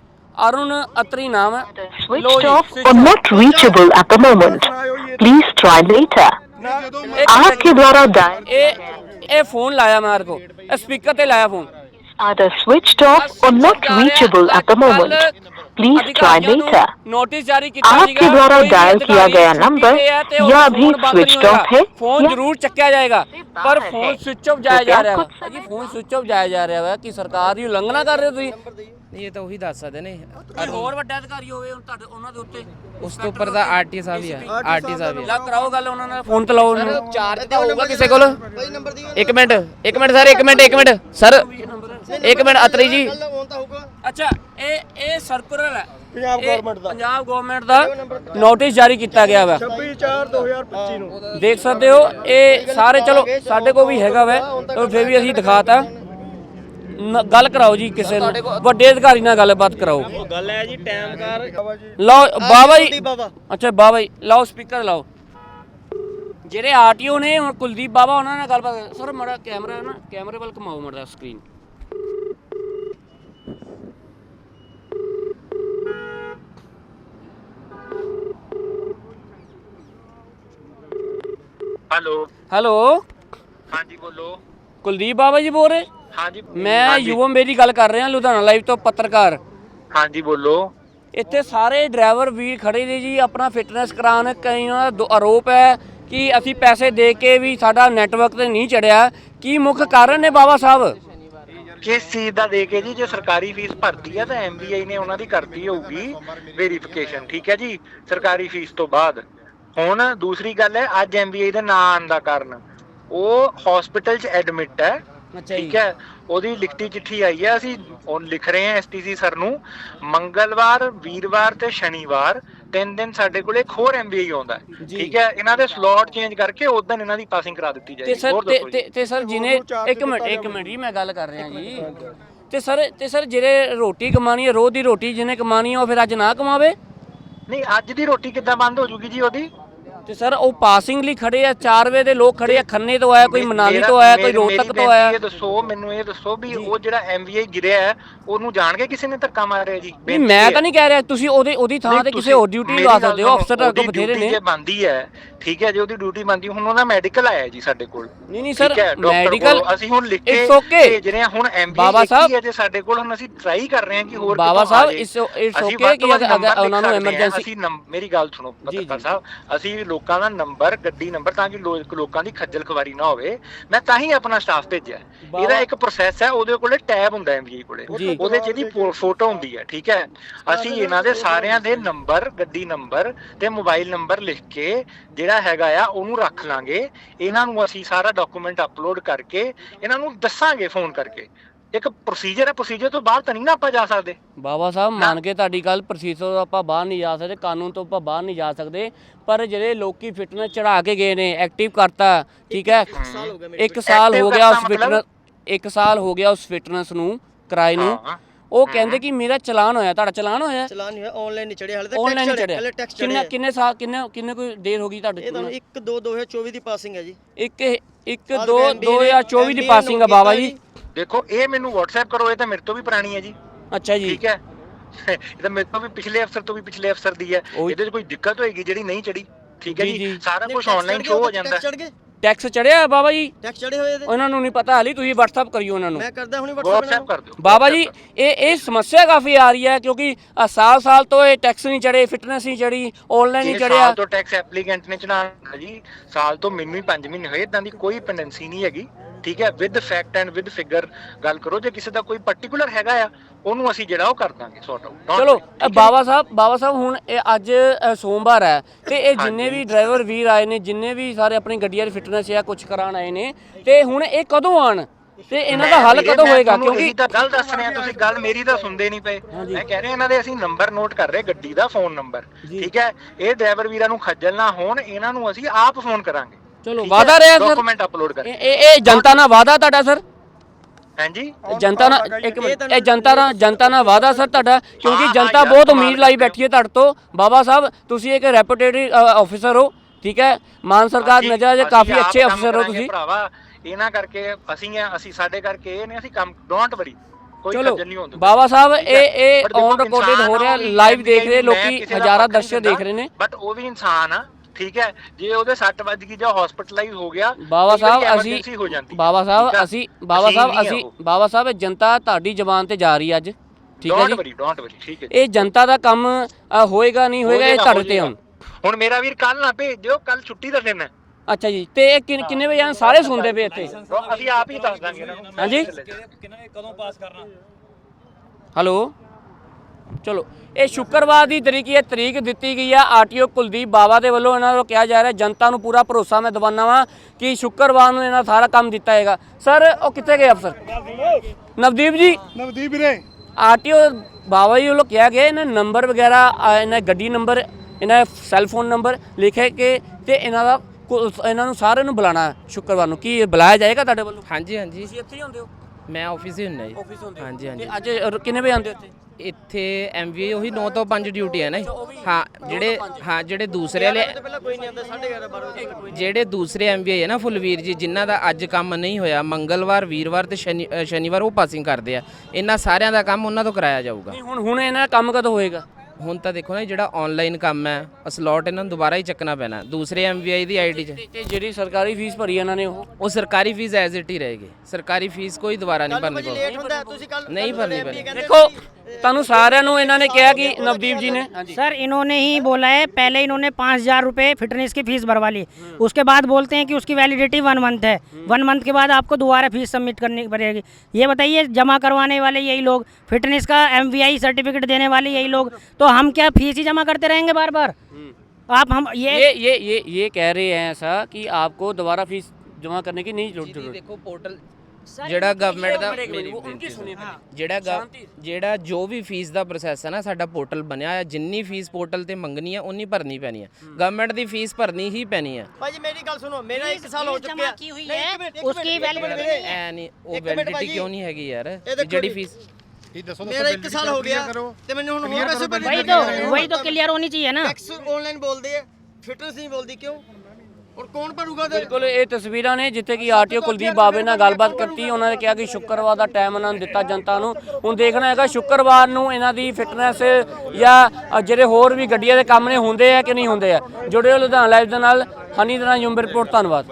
S4: ਅਰੁਣ ਅਤਰੀ ਨਾਮ ਹੈ ਲਓ
S8: switched
S4: ਜੀ,
S8: off
S4: switch
S8: or not reachable at the moment. Please try later.
S4: ਇੱਕ
S8: आपके द्वारा डायल
S4: ਇਹ ਇਹ ਫੋਨ ਲਾਇਆ ਮੈਂ ਆਰ ਕੋ ਇਹ ਸਪੀਕਰ ਤੇ ਲਾਇਆ phone
S8: either switched off or not reachable at the moment. Please try later.
S4: Notice ਜਾਰੀ ਕੀਤਾ
S8: आपके
S4: ਸੀਗਾ,
S8: द्वारा
S4: ਕੋਈ ਵੀ
S8: डायल किया
S4: ਅਧਿਕਾਰੀ
S8: गया
S4: ਛੁੱਟੀ
S8: number
S4: ਤੇ ਹੈ ਤੇ ਉਹਦਾ
S8: या अभी
S4: ਫੋਨ ਬੰਦ ਨਹੀਂ
S8: switched off
S4: ਹੋਏਗਾ।
S8: है
S4: ਫੋਨ
S8: या
S4: ਜ਼ਰੂਰ ਚੱਕਿਆ ਜਾਏਗਾ ਪਰ
S8: ਬਾਹਰ
S4: ਫੋਨ
S8: ਹੈ।
S4: ਸਵਿਚ ਆਫ ਜਾਇਆ ਜਾ ਰਿਹਾ
S8: कृपया
S4: ਹੈ ਕਿ ਫੋਨ ਸਵਿਚ ਆਫ ਜਾਇਆ ਜਾ ਰਿਹਾ ਹੈ ਕਿ ਸਰਕਾਰ ਦੀ ਉਲੰਘਣਾ ਕਰ ਰਹੇ ਹੋ ਤੁਸੀਂ
S6: ਨਹੀਂ ਇਹ ਤਾਂ ਉਹੀ ਦੱਸ ਸਕਦੇ ਨੇ
S4: ਕੋਈ ਹੋਰ ਵੱਡਾ ਅਧਿਕਾਰੀ ਹੋਵੇ ਹੁਣ ਤੁਹਾਡੇ ਉਹਨਾਂ ਦੇ ਉੱਤੇ
S6: ਉਸ ਤੋਂ ਉੱਪਰ ਦਾ ਆਰਟੀ ਸਾਹਿਬ ਹੀ ਹੈ ਆਰਟੀ ਸਾਹਿਬ ਹੀ ਹੈ
S4: ਲਾ ਕਰਾਓ ਗੱਲ ਉਹਨਾਂ ਨਾਲ ਫੋਨ ਤੇ ਲਾਓ ਉਹਨਾਂ ਨੂੰ
S6: ਚਾਰਜ ਤੇ ਹੋਊਗਾ ਕਿਸੇ ਕੋਲ
S3: ਭਾਈ ਨੰਬਰ ਦੀ
S6: ਇੱਕ ਮਿੰਟ ਇੱਕ ਮਿੰਟ ਸਰ ਇੱਕ ਮਿੰਟ ਇੱਕ ਮਿੰਟ ਸਰ ਇੱਕ ਮਿੰਟ ਅਤਰੀ ਜੀ।
S3: ਤਾਂ ਹੋਊਗਾ।
S4: ਅੱਛਾ ਇਹ ਇਹ ਸਰਕੂਲਰ ਹੈ।
S7: ਪੰਜਾਬ ਗਵਰਨਮੈਂਟ ਦਾ।
S4: ਪੰਜਾਬ ਗਵਰਨਮੈਂਟ ਦਾ ਨੋਟਿਸ ਜਾਰੀ ਕੀਤਾ ਗਿਆ ਵਾ।
S7: 26 4 2025 ਨੂੰ।
S4: ਦੇਖ ਸਕਦੇ ਹੋ ਇਹ ਸਾਰੇ ਚਲੋ ਸਾਡੇ ਕੋਲ ਵੀ ਹੈਗਾ ਵੈ ਤਾਂ ਫਿਰ ਵੀ ਅਸੀਂ ਦਿਖਾਤਾ। ਗੱਲ ਕਰਾਓ ਜੀ ਕਿਸੇ ਨੂੰ। ਵੱਡੇ ਅਧਿਕਾਰੀ ਨਾਲ ਗੱਲਬਾਤ ਕਰਾਓ।
S3: ਗੱਲ ਹੈ ਜੀ ਟਾਈਮ ਕਰ
S4: ਲਓ ਬਾਬਾ ਜੀ। ਅੱਛਾ ਬਾਬਾ ਜੀ ਲਾਓ ਸਪੀਕਰ ਲਾਓ। ਜਿਹੜੇ ਆਰਟੀਓ ਨੇ ਹੁਣ ਕੁਲਦੀਪ ਬਾਬਾ ਉਹਨਾਂ ਨਾਲ ਗੱਲਬਾਤ ਸਰ ਮਾੜਾ ਕੈਮਰਾ ਨਾ ਕੈਮਰੇ ਵੱਲ ਘਮਾਓ ਮਾੜਾ ਸਕਰੀਨ
S9: ਹੈਲੋ।
S4: ਹੈਲੋ।
S9: ਹਾਂਜੀ ਬੋਲੋ।
S4: ਕੁਲਦੀਪ ਬਾਬਾ ਜੀ ਬੋਲ ਰਹੇ?
S9: ਹਾਂਜੀ।
S4: ਮੈਂ ਯੁਵਮ ਮੇਰੀ ਗੱਲ ਕਰ ਰਿਹਾ ਲੁਧਿਆਣਾ ਲਾਈਵ ਤੋਂ ਪੱਤਰਕਾਰ।
S9: ਹਾਂਜੀ ਬੋਲੋ।
S4: ਇੱਥੇ ਸਾਰੇ ਡਰਾਈਵਰ ਵੀਰ ਖੜੇ ਨੇ ਜੀ ਆਪਣਾ ਫਿਟਨੈਸ ਕਰਾਉਣ ਕਈਆਂ ਦਾ ਦੋ- ਆਰੋਪ ਹੈ ਕਿ ਅਸੀਂ ਪੈਸੇ ਦੇ ਕੇ ਵੀ ਸਾਡਾ ਨੈਟਵਰਕ ਤੇ ਨਹੀਂ ਚੜਿਆ। ਕੀ ਮੁੱਖ ਕਾਰਨ ਨੇ ਬਾਬਾ ਸਾਹਿਬ?
S9: ਕਿਸ ਚੀਜ਼ ਦਾ ਦੇ ਕੇ ਜੀ? ਜੇ ਸਰਕਾਰੀ ਫੀਸ ਭਰਤੀ ਆ ਤਾਂ ਐਮਬੀਆਈ ਨੇ ਉਹਨਾਂ ਦੀ ਕਰਤੀ ਹੋਊਗੀ ਵੈਰੀਫਿਕੇਸ਼ਨ ਠੀਕ ਹੈ ਜੀ? ਸਰਕਾਰੀ ਫੀਸ ਤੋਂ ਬਾਅਦ। ਹੁਣ ਦੂਸਰੀ ਗੱਲ ਹੈ ਅੱਜ ਐਮਬੀਆਈ ਦਾ ਨਾਂ ਆਉਣ ਦਾ ਕਾਰਨ। ਉਹ ਹਸਪੀਟਲ 'ਚ ਐਡਮਿਟ ਹੈ ਠੀਕ ਹੈ? ਉਹਦੀ ਲਿਖਤੀ ਚਿੱਠੀ ਆਈ ਹੈ ਅਸੀਂ ਉਹ ਲਿਖ ਰਹੇ ਹਾਂ ਐਸਟੀਸੀ ਸਰ ਨੂੰ। ਮੰਗਲਵਾਰ ਵੀਰਵਾਰ ਤੇ ਸ਼ਨੀਵਾਰ ਤਿੰਨ ਦਿਨ ਸਾਡੇ ਕੋਲੇ ਹੋਰ ਐਮਬੀਆਈ ਆਉਂਦਾ ਹੈ ਠੀਕ ਹੈ? ਇਹਨਾਂ ਦੇ ਸਲੋਟ ਚੇਂਜ ਕਰਕੇ ਉਦੋਂ ਇਹਨਾਂ ਦੀ ਪਾਸਿੰਗ ਕਰਾ ਦਿੱਤੀ ਜਾਏਗੀ।
S4: ਤੇ ਸਰ ਜਿਹਨੇ ਇੱਕ ਮਿੰਟ ਇੱਕ ਮਿੰਟ ਜੀ ਮੈਂ ਗੱਲ ਕਰ ਰਿਹਾ ਜੀ। ਤੇ ਸਰ ਤੇ ਸਰ ਜਿਹੜੇ ਰੋਟੀ ਕਮਾਣੀ ਹੈ ਰੋਜ਼ ਦੀ ਰੋਟੀ ਜਿਹਨੇ ਕਮਾਣੀ ਹੈ ਉਹ ਫਿਰ ਅੱਜ ਨਾ ਕਮਾਵੇ?
S9: ਨਹੀਂ ਅੱਜ ਦੀ ਰੋਟੀ ਕਿੱਦਾਂ ਬੰਦ ਹੋ ਜੂਗੀ ਜੀ ਉਹਦੀ?
S4: ਤੇ ਸਰ ਉਹ ਪਾਸਿੰਗ ਲਈ ਖੜੇ ਆ 4 ਵਜੇ ਦੇ ਲੋਕ ਖੜੇ ਆ ਖੰਨੇ ਤੋਂ ਆਇਆ ਕੋਈ ਮਨਾਲੀ ਤੋਂ ਆਇਆ ਕੋਈ ਰੋਹਤਕ ਤੋਂ ਆਇਆ?
S9: ਇਹ ਦੱਸੋ ਮੈਨੂੰ ਇਹ ਦੱਸੋ ਵੀ ਉਹ ਜਿਹੜਾ ਐਮਵੀਆਈ ਗਿਰਿਆ ਹੈ, ਉਹਨੂੰ ਜਾਣ ਕੇ ਕਿਸੇ ਨੇ ਧੱਕਾ ਮਾਰਿਆ ਜੀ?
S4: ਮੈਂ। ਤਾਂ ਨਹੀਂ ਕਹਿ ਰਿਹਾ ਤੁਸੀਂ ਉਹਦੇ ਉਹਦੀ ਥਾਂ ਤੇ ਕਿਸੇ ਹੋਰ ਡਿਊਟੀ
S9: ਗੱਲ
S4: ਸਕਦੇ ਹੋ ਅਫਸਰ ਤਾਂ ਅੱਗੇ ਬਥੇਰੇ ਨੇ
S9: ਜੇ ਬੰਦੀ ਹੈ ਠੀਕ ਹੈ ਜੇ ਉਹਦੀ ਡਿਊਟੀ ਬੰਦੀ ਹੁਣ ਉਹਦਾ ਮੈਡੀਕਲ ਆਇਆ ਜੀ ਸਾਡੇ ਕੋਲ।
S4: ਨਹੀਂ ਨਹੀਂ ਸਰ ਮੈਡੀਕਲ
S9: ਕੋਲ। ਅਸੀਂ ਹੁਣ ਲਿਖ ਕੇ
S4: ਇਟਸ ਓਕੇ
S9: ਭੇਜ ਰਹੇ ਹਾਂ ਹੁਣ ਹੈ ਜੇ ਸਾਡੇ ਕੋਲ ਹੁਣ ਅਸੀਂ ਟਰਾਈ ਕਰ ਰਹੇ ਹਾਂ ਕਿ ਹੋਰ
S4: ਬਾਬਾ ਸਾਹਿਬ, okay
S9: ਵੱਧ ਤੋਂ
S4: ਕਿ ਅਗਰ- ਉਹਨਾਂ ਨੂੰ
S9: ਨੰਬ- ਮੇਰੀ ਗੱਲ ਸੁਣੋ ਪੱਤਰਕਾਰ ਸਾਹਿਬ ਅਸੀਂ ਲੋਕਾਂ ਦਾ ਨੰਬਰ ਗੱਡੀ ਨੰਬਰ ਤਾਂ ਕਿ ਲੋਕ ਦੀ ਖੱਜਲ ਖਵਾਰੀ ਨਾ ਹੋਵੇ ਮੈਂ ਤਾਂ ਹੀ ਆਪਣਾ ਸਟਾਫ ਭੇਜਿਆ। ਇਹਦਾ ਇੱਕ ਪ੍ਰੋਸੈਸ ਹੈ ਉਹਦੇ ਕੋਲੇ ਟੈਬ ਹੁੰਦਾ ਐਮਬੀਆਈ ਕੋਲੇ। ਉਹਦੇ ਚ ਇਹਦੀ ਫੋਟੋ ਹੁੰਦੀ ਹੈ ਠੀਕ ਹੈ? ਅਸੀਂ ਇਹਨਾਂ ਦੇ ਸਾਰਿਆਂ ਦੇ ਨੰਬਰ ਗੱਡੀ ਨੰਬਰ ਤੇ ਮੋਬਾਈਲ ਨੰਬਰ ਲਿਖ ਕੇ ਜਿਹੜਾ ਹੈਗਾ ਆ ਉਹਨੂੰ ਰੱਖ ਲਾਂਗੇ। ਇਹਨਾਂ ਨੂੰ ਅਸੀਂ ਸਾਰਾ ਡਾਕੂਮੈਂਟ ਅਪਲੋਡ ਕਰਕੇ ਇਹਨਾਂ ਨੂੰ ਦੱਸਾਂਗੇ ਫੋਨ ਕਰਕੇ। ਇੱਕ ਪ੍ਰੋਸੀਜਰ ਹੈ ਪ੍ਰੋਸੀਜਰ ਤੋਂ ਬਾਹਰ ਤਾਂ ਨਹੀਂ ਨਾ ਆਪਾਂ ਜਾ ਸਕਦੇ।
S4: ਬਾਬਾ ਸਾਹਿਬ ਮੰਨ ਕੇ ਤੁਹਾਡੀ ਗੱਲ ਪ੍ਰੋਸੀਜਰ ਤੋਂ ਆਪਾਂ ਬਾਹਰ ਨਹੀਂ ਜਾ ਸਕਦੇ ਕਾਨੂੰਨ ਤੋਂ ਆਪਾਂ ਬਾਹਰ ਨਹੀਂ ਜਾ ਸਕਦੇ ਪਰ ਜਿਹੜੇ ਲੋਕੀ ਫਿਟਨੈਸ ਚੜਾ ਕੇ ਗਏ ਨੇ ਐਕਟਿਵ ਕਰਤਾ ਠੀਕ ਹੈ? ਇੱਕ ਸਾਲ ਹੋ ਗਿਆ ਉਸ? ਫਿਟਨੈਸ ਇੱਕ ਸਾਲ ਹੋ ਗਿਆ ਉਸ ਫਿਟਨੈਸ ਨੂੰ ਕਿਰਾਏ ਨੂੰ। ਉਹ ਕਹਿੰਦੇ ਕਿ ਮੇਰਾ ਚਲਾਨ ਹੋਇਆ ਤੁਹਾਡਾ ਚਲਾਨ ਹੋਇਆ?
S3: ਚਲਾਨ ਨਹੀਂ ਹੋਇਆ ਆਨਲਾਈਨ ਨਹੀਂ ਚੜਿਆ ਹਾਲੇ ਤੱਕ
S4: ਆਨਲਾਈਨ ਚੜਿਆ
S3: ਹਲੇ ਟੈਕਸ
S4: ਕਿੰਨੇ
S3: ਚੜਿਆ
S4: ਕਿੰਨੇ ਸਾਲ ਕਿੰਨੇ ਕਿੰਨੇ ਕੋਈ ਦੇਰ ਹੋ ਗਈ ਤੁਹਾਡੇ
S3: ਇਹ ਤੁਹਾਨੂੰ 1 2 2024 ਦੀ ਪਾਸਿੰਗ ਹੈ ਜੀ।
S4: ਇੱਕ ਇੱਕ
S3: ਆਹ
S4: 2
S3: MBA
S4: 2024 ਦੀ ਪਾਸਿੰਗ ਆ ਬਾਬਾ ਜੀ।
S9: ਦੇਖੋ ਇਹ ਮੈਨੂੰ WhatsApp ਕਰੋ ਇਹ ਤਾਂ ਮੇਰੇ ਤੋਂ ਵੀ ਪੁਰਾਣੀ ਹੈ ਜੀ।
S4: ਅੱਛਾ ਜੀ।
S9: ਠੀਕ ਹੈ? ਇਹ ਤਾਂ ਮੇਰੇ ਤੋਂ ਵੀ ਪਿਛਲੇ ਅਫਸਰ ਤੋਂ ਵੀ ਪਿਛਲੇ ਅਫਸਰ ਦੀ ਹੈ। ਇਹਦੇ 'ਚ ਕੋਈ ਦਿੱਕਤ ਹੋਏਗੀ ਜਿਹੜੀ ਨਹੀਂ ਚੜੀ। ਠੀਕ ਹੈ
S4: ਜੀ।
S9: ਸਾਰਾ ਕੁਝ ਆਨਲਾਈਨ ਸ਼ੋ ਹੋ ਜਾਂਦਾ।
S3: ਚੜ ਗਏ।
S4: ਟੈਕਸ ਚੜਿਆ ਬਾਬਾ ਜੀ?
S3: ਟੈਕਸ ਚੜੇ ਹੋਏ ਇਹਦੇ।
S4: ਉਹਨਾਂ ਨੂੰ ਨਹੀਂ ਪਤਾ ਹਾਲੀ ਤੁਸੀਂ WhatsApp ਕਰਿਓ ਉਹਨਾਂ ਨੂੰ।
S3: ਮੈਂ ਕਰਦਾ ਹੁਣੀ
S9: WhatsApp ਕਰ ਦਿਓ।
S4: ਬਾਬਾ ਜੀ ਇਹ ਇਹ ਸਮੱਸਿਆ ਕਾਫੀ ਆ ਰਹੀ ਹੈ ਕਿਉਂਕਿ ਸਾਲ ਸਾਲ ਤੋਂ ਇਹ ਟੈਕਸ ਨਹੀਂ ਚੜੇ ਫਿਟਨੈਸ ਨਹੀਂ ਚੜੀ ਆਨਲਾਈਨ ਨਹੀਂ ਚੜਿਆ
S9: ਸਾਲ ਤੋਂ ਟੈਕਸ ਐਪਲੀਕੈਂਟ ਨੇ ਚੜਾਉਣਾ ਜੀ। ਸਾਲ ਤੋਂ ਮੈਨੂੰ ਹੀ 5 ਮਹੀਨੇ ਹੋਏ ਇਦਾਂ ਦੀ ਕੋਈ ਪੈਂਡੈਂਸੀ ਨਹੀਂ ਹੈਗੀ। ਠੀਕ ਹੈ with fact and with figure ਗੱਲ ਕਰੋ ਜੇ ਕਿਸੇ ਦਾ ਕੋਈ ਪਾਰਟਿਕੂਲਰ ਹੈਗਾ ਆ ਉਹਨੂੰ ਅਸੀਂ ਜਿਹੜਾ ਉਹ ਕਰ ਦਾਂਗੇ ਸੌਟ ਆਊਟ
S4: ਚਲੋ ਇਹ ਬਾਬਾ ਸਾਹਿਬ ਬਾਬਾ ਸਾਹਿਬ ਹੁਣ ਇਹ ਅੱਜ ਅ, ਸੋਮਵਾਰ ਹੈ ਤੇ ਇਹ ਜਿੰਨੇ ਵੀ ਡਰਾਈਵਰ ਵੀਰ ਆਏ ਨੇ ਜਿੰਨੇ ਵੀ ਸਾਰੇ ਆਪਣੀ ਗੱਡੀਆਂ ਦੀ ਫਿਟਨੈਸ ਜਾਂ ਕੁਝ ਕਰਾਉਣ ਆਏ ਨੇ ਤੇ ਹੁਣ ਇਹ ਕਦੋਂ ਆਣ ਤੇ ਇਹਨਾਂ ਦਾ ਹੱਲ ਕਦੋਂ ਹੋਏਗਾ? ਕਿਉਂਕਿ
S9: ਤਾਂ ਗੱਲ ਦੱਸ ਰਹੇ ਆ ਤੁਸੀਂ ਗੱਲ ਮੇਰੀ ਤਾਂ ਸੁਣਦੇ ਨਹੀਂ ਪਏ। ਮੈਂ ਕਹਿ ਰਿਹਾ ਇਹਨਾਂ ਦੇ ਅਸੀਂ ਨੰਬਰ ਨੋਟ ਕਰ ਰਹੇ ਗੱਡੀ ਦਾ ਫੋਨ ਨੰਬਰ ਠੀਕ ਹੈ? ਇਹ ਡਰਾਈਵਰ ਵੀਰਾਂ ਨੂੰ ਖੱਜਲ ਨਾ ਹੋਣ ਇਹਨਾਂ ਨੂੰ ਅਸੀਂ ਆਪ ਫੋਨ ਕਰਾਂਗੇ।
S4: ਚਲੋ ਵਾਦਾ ਰਿਹਾ ਸਰ।
S9: ਡਾਕੂਮੈਂਟ ਅਪਲੋਡ
S4: ਇਹ
S9: ਕਰਕੇ।
S4: ਇਹ ਇਹ ਜਨਤਾ ਨਾਲ ਵਾਦਾ ਤੁਹਾਡਾ ਸਰ?
S9: ਹਾਂਜੀ?
S4: ਜਨਤਾ ਨਾਲ ਇੱਕ ਮਿੰਟ। ਇਹ ਜਨਤਾ ਨਾਲ ਜਨਤਾ ਨਾਲ ਵਾਦਾ ਸਰ ਤੁਹਾਡਾ ਕਿਉਂਕਿ ਜਨਤਾ ਬਹੁਤ ਉਮੀਦ ਲਾਈ ਬੈਠੀ ਹੈ ਤੁਹਾਡੇ ਤੋਂ। ਬਾਬਾ ਸਾਹਿਬ ਤੁਸੀਂ ਇੱਕ ਰੈਪੂਟੇਟਿਡ ਆਫੀਸਰ ਹੋ ਠੀਕ ਹੈ? ਮਾਨ ਸਰਕਾਰ ਨਜ਼ਰ
S9: ਅਸੀਂ
S4: ਕਾਫੀ ਅੱਛੇ ਅਫਸਰ ਹੋ ਤੁਸੀਂ।
S9: ਭਰਾਵਾ। ਇਹਨਾਂ ਕਰਕੇ ਅਸੀਂ ਆ ਅਸੀਂ ਸਾਡੇ ਕਰਕੇ ਇਹ ਨੇ ਅਸੀਂ ਕੰਮ ਡੋਂਟ ਵਰੀ ਕੋਈ
S4: ਚਲੋ
S9: ਨਹੀਂ
S4: ਬਾਬਾ ਸਾਹਿਬ ਇਹ ਇਹ ਔਨ ਰਿਕਾਰਡਡ ਹੋ ਰਿਹਾ ਲਾਈਵ ਦੇਖ ਰਹੇ ਲੋਕੀ ਹਜ਼ਾਰਾਂ ਦਰਸ਼ਕ ਦੇਖ ਰਹੇ ਨੇ।
S9: ਬਟ ਉਹ ਵੀ ਇਨਸਾਨ ਆ। ਠੀਕ ਹੈ? ਜੇ ਉਹਦੇ ਸੱਟ ਵੱਜ ਗਈ ਜਾਂ ਹਸਪੀਟਲਾਈਜ਼ ਹੋ ਗਿਆ
S4: ਬਾਬਾ ਸਾਹਿਬ ਅਸੀਂ
S9: ਹੋ ਜਾਂਦੀ।
S4: ਬਾਬਾ ਸਾਹਿਬ? ਅਸੀਂ ਬਾਬਾ ਸਾਹਿਬ ਅਸੀਂ। ਬਾਬਾ ਸਾਹਿਬ ਇਹ ਜਨਤਾ ਤੁਹਾਡੀ ਜ਼ਬਾਨ ਤੇ ਜਾ ਰਹੀ ਹੈ ਅੱਜ। ਠੀਕ ਹੈ
S9: ਡੋਂਟ
S4: ਜੀ?
S9: ਵਰੀ ਡੋਂਟ ਵਰੀ ਠੀਕ ਹੈ।
S4: ਇਹ ਜਨਤਾ ਦਾ ਕੰਮ ਹੋਏਗਾ ਨਹੀਂ ਹੋਏਗਾ ਇਹ ਤੁਹਾਡੇ ਤੇ। ਹੁਣ।
S9: ਹੁਣ ਮੇਰਾ ਵੀਰ ਕੱਲ ਨਾ ਭੇਜ ਦਿਓ ਕੱਲ ਛੁੱਟੀ ਦਾ ਦਿਨ ਹੈ।
S4: ਅੱਛਾ ਜੀ ਤੇ ਇਹ ਕਿੰਨ- ਵਜੇ ਆਉਣ? ਸਾਰੇ ਸੁਣਦੇ ਪਏ ਇੱਥੇ?
S9: ਅਸੀਂ ਆਪ ਹੀ ਦੱਸ ਦਾਂਗੇ ਇਹਨਾਂ ਨੂੰ।
S4: ਹਾਂਜੀ? ਹੈਲੋ? ਚਲੋ ਇਹ ਸ਼ੁੱਕਰਵਾਰ ਦੀ ਤਰੀਕ ਹੈ ਤਰੀਕ ਦਿੱਤੀ ਗਈ ਆ ਆਰਟੀਓ ਕੁਲਦੀਪ ਬਾਵਾ ਦੇ ਵੱਲੋਂ ਇਹਨਾਂ ਨੂੰ ਕਿਹਾ ਜਾ ਰਿਹਾ ਜਨਤਾ ਨੂੰ ਪੂਰਾ ਭਰੋਸਾ ਮੈਂ ਦਿਵਾਨਾ ਵਾਂ ਕਿ ਸ਼ੁੱਕਰਵਾਰ ਨੂੰ ਇਹਨਾਂ ਸਾਰਾ ਕੰਮ ਦਿੱਤਾ ਜਾਏਗਾ। ਸਰ ਉਹ ਕਿੱਥੇ ਗਏ ਅਫਸਰ? ਨਵਦੀਪ ਜੀ?
S1: ਨਵਦੀਪ ਵੀਰੇ।
S4: ਆਰਟੀਓ ਬਾਵਾ ਜੀ ਵੱਲੋਂ ਕਿਹਾ ਗਿਆ ਇਹਨਾਂ ਨੰਬਰ ਵਗੈਰਾ ਇਹਨਾਂ ਗੱਡੀ ਨੰਬਰ ਇਹਨਾਂ ਸੈੱਲ ਫੋਨ ਨੰਬਰ ਲਿਖੇ ਕੇ ਤੇ ਇਹਨਾਂ ਦਾ ਕੁ- ਇਹਨਾਂ ਨੂੰ ਸਾਰਿਆਂ ਨੂੰ ਬੁਲਾਣਾ ਹੈ ਸ਼ੁੱਕਰਵਾਰ ਨੂੰ। ਕੀ ਇਹ ਬੁਲਾਇਆ ਜਾਏਗਾ ਤੁਹਾਡੇ ਵੱਲੋਂ?
S10: ਹਾਂਜੀ ਹਾਂਜੀ।
S4: ਤੁਸੀਂ ਇੱਥੇ ਹੀ ਹੁੰਦੇ ਹੋ?
S10: ਮੈਂ ਆਫਿਸ ਹੀ ਜੀ।
S4: ਆਫਿਸ ਹੁੰਦੇ ਹੋ।
S10: ਹਾਂਜੀ ਹਾਂਜੀ।
S4: ਤੇ ਅੱਜ ਰ- ਕਿੰਨੇ ਵਜੇ ਆਉਂਦੇ ਹੋ ਇੱਥੇ
S10: ਇੱਥੇ ਐਮਵੀਏ ਉਹੀ 9 ਤੋਂ 5 ਡਿਊਟੀ ਹੈ ਨਾ ਜੀ। ਹਾਂ ਜਿਹੜੇ ਹਾਂ ਜਿਹੜੇ ਦੂਸਰੇ ਵਾਲੇ
S3: ਪਹਿਲਾਂ ਕੋਈ ਨਹੀਂ ਆਉਂਦਾ 11:30 12 ਵਜੇ ਤੱਕ
S10: ਜਿਹੜੇ ਦੂਸਰੇ ਐਮਵੀਏ ਹੈ ਨਾ ਫੁੱਲਵੀਰ ਜੀ ਜਿਨ੍ਹਾਂ ਦਾ ਅੱਜ ਕੰਮ ਨਹੀਂ ਹੋਇਆ ਮੰਗਲਵਾਰ ਵੀਰਵਾਰ ਤੇ ਸ਼ਨੀ ਅ, ਸ਼ਨੀਵਾਰ ਉਹ ਪਾਸਿੰਗ ਕਰਦੇ ਆ। ਇਹਨਾਂ ਸਾਰਿਆਂ ਦਾ ਕੰਮ ਉਹਨਾਂ ਤੋਂ ਕਰਾਇਆ ਜਾਊਗਾ।
S4: ਨਹੀਂ ਹੁਣ ਹੁਣ ਇਹਨਾਂ ਦਾ ਕੰਮ ਕਦੋਂ ਹੋਏਗਾ?
S10: ਹੁਣ ਤਾਂ ਦੇਖੋ ਨਾ ਜਿਹੜਾ ਆਨਲਾਈਨ ਕੰਮ ਹੈ ਸਲੋਟ ਇਹਨਾਂ ਨੂੰ ਦੁਬਾਰਾ ਹੀ ਚੱਕਣਾ ਪੈਣਾ ਦੂਸਰੇ ਐਮਵੀਆਈ ਦੀ ਆਈਡੀ 'ਚ।
S4: ਤੇ- ਤੇ ਜਿਹੜੀ ਸਰਕਾਰੀ ਫੀਸ ਭਰੀ ਇਹਨਾਂ ਨੇ ਉਹ?
S10: ਉਹ ਸਰਕਾਰੀ ਫੀਸ ਐਜ਼ ਇਟ ਹੀ ਰਹੇਗੀ ਸਰਕਾਰੀ ਫੀਸ ਕੋਈ ਦੁਬਾਰਾ ਨਹੀਂ ਭਰਨੀ
S3: ਲੇਟ
S10: ਪਊਗੀ।
S3: ਹੁੰਦਾ ਤੁਸੀਂ ਕੱਲ
S10: ਨਹੀਂ ਭਰਨੀ ਪੈਣੀ।
S4: ਦੇਖੋ ਤੁਹਾਨੂੰ ਸਾਰਿਆਂ ਨੂੰ ਇਹਨਾਂ ਨੇ ਕਿਹਾ ਕਿ ਨਵਦੀਪ ਜੀ ਨੇ ਹਾਂਜੀ
S5: सर इन्होंने ही बोला है पहले इन्होंने पाँच हजार रुपये फिटनेस की फीस भरवा ली उसके बाद बोलते हैं कि उसकी वैलिडिटी वन मंथ है वन मंथ के बाद आपको दोबारा फीस सबमिट करनी पड़ेगी ये बताइए जमा करवाने वाले यही लोग फिटनेस का एम सर्टिफिकेट देने वाले यही लोग तो हम क्या फीस ही जमा करते रहेंगे बार बार आप हम ये
S4: ये ये ये ये कह रहे हैं ऐसा कि आपको दोबारा फीस जमा करने की नहीं
S10: ਜੀ
S4: जरूरत
S10: ਦੇਖੋ ਪੋਰਟਲ ਜਿਹੜਾ ਗਵਰਨਮੈਂਟ ਦਾ
S4: ਮਿੰਟ,
S10: ਮੇਰੀ
S4: ਉਹ ਉਨਕੀ
S10: ਬੇਨਤੀ
S4: ਸੁਣੀਏ
S10: ਸੁਣੋ। ਜਿਹੜਾ ਗਵ- ਜਿਹੜਾ ਜੋ ਵੀ ਫੀਸ ਦਾ ਪ੍ਰੋਸੈਸ ਹੈ ਨਾ ਸਾਡਾ ਪੋਰਟਲ ਬਣਿਆ ਹੈ ਜਿੰਨੀ ਫੀਸ ਪੋਰਟਲ ਤੇ ਮੰਗਣੀ ਹੈ ਉਨੀ ਭਰਨੀ ਪੈਣੀ ਹੈ ਗਵਰਨਮੈਂਟ ਦੀ ਫੀਸ ਭਰਨੀ ਹੀ ਪੈਣੀ ਹੈ
S3: ਭਾਜੀ ਮੇਰੀ ਗੱਲ ਸੁਣੋ ਮੇਰਾ 1 ਸਾਲ ਹੋ
S5: फीस
S3: ਚੁੱਕਿਆ
S5: जमा की हुई
S3: ਨਹੀਂ,
S5: है
S3: ਇੱਕ ਮਿੰਟ, ਇੱਕ
S5: उसकी
S3: ਮਿੰਟ, ਇੱਕ ਮਿੰਟ
S5: वैलिडिटी
S3: ਵੀਰੇ।
S10: ਐ ਨਹੀਂ ਉਹ
S3: ਇੱਕ ਮਿੰਟ
S10: ਵੈਲਿਡਿਟੀ
S3: ਭਾਜੀ।
S10: ਕਿਉਂ ਨਹੀਂ ਹੈਗੀ ਯਾਰ
S3: ਦੇਖੋ
S10: ਜਿਹੜੀ
S3: ਜੀ।
S10: ਫੀਸ
S3: ਮੇਰਾ 1 ਸਾਲ ਹੋ ਗਿਆ ਤੇ ਮੈਨੂੰ ਹੁਣ ਹੋਰ ਪੈਸੇ ਭਰਨੇ
S5: वही तो वही तो क्लियर होनी चाहिए ना
S3: ਟੈਕਸ ਆਨਲਾਈਨ ਬੋਲਦੇ ਆ ਫਿਟਨੈਸ ਨਹੀਂ ਬੋਲਦੀ ਕਿਉਂ ਔਰ ਕੌਣ ਭਰੂਗਾ ਤੇ
S4: ਬਿਲਕੁਲ ਇਹ ਤਸਵੀਰਾਂ ਨੇ ਜਿੱਥੇ ਕਿ ਆਰਟੀਓ ਕੁਲਦੀਪ ਬਾਬੇ ਨਾਲ ਗੱਲਬਾਤ ਕੀਤੀ ਉਹਨਾਂ ਨੇ ਕਿਹਾ ਕਿ ਸ਼ੁੱਕਰਵਾਰ ਦਾ ਟਾਈਮ ਉਹਨਾਂ ਨੂੰ ਦਿੱਤਾ ਜਨਤਾ ਨੂੰ। ਹੁਣ ਦੇਖਣਾ ਹੈਗਾ ਸ਼ੁੱਕਰਵਾਰ ਨੂੰ ਇਹਨਾਂ ਦੀ ਫਿਟਨੈਸ ਜਾਂ ਜਿਹੜੇ ਹੋਰ ਵੀ ਗੱਡੀਆਂ ਦੇ ਕੰਮ ਨੇ ਹੁੰਦੇ ਆ ਕਿ ਨਹੀਂ ਹੁੰਦੇ ਆ? ਜੁੜਿਓ ਲੁਧਿਆਣਾ ਲਾਈਵ ਦੇ ਨਾਲ। ਹਨੀ ਦਰਾਂ ਯੂਮ ਰਿਪੋਰਟ ਧੰਨਵਾਦ।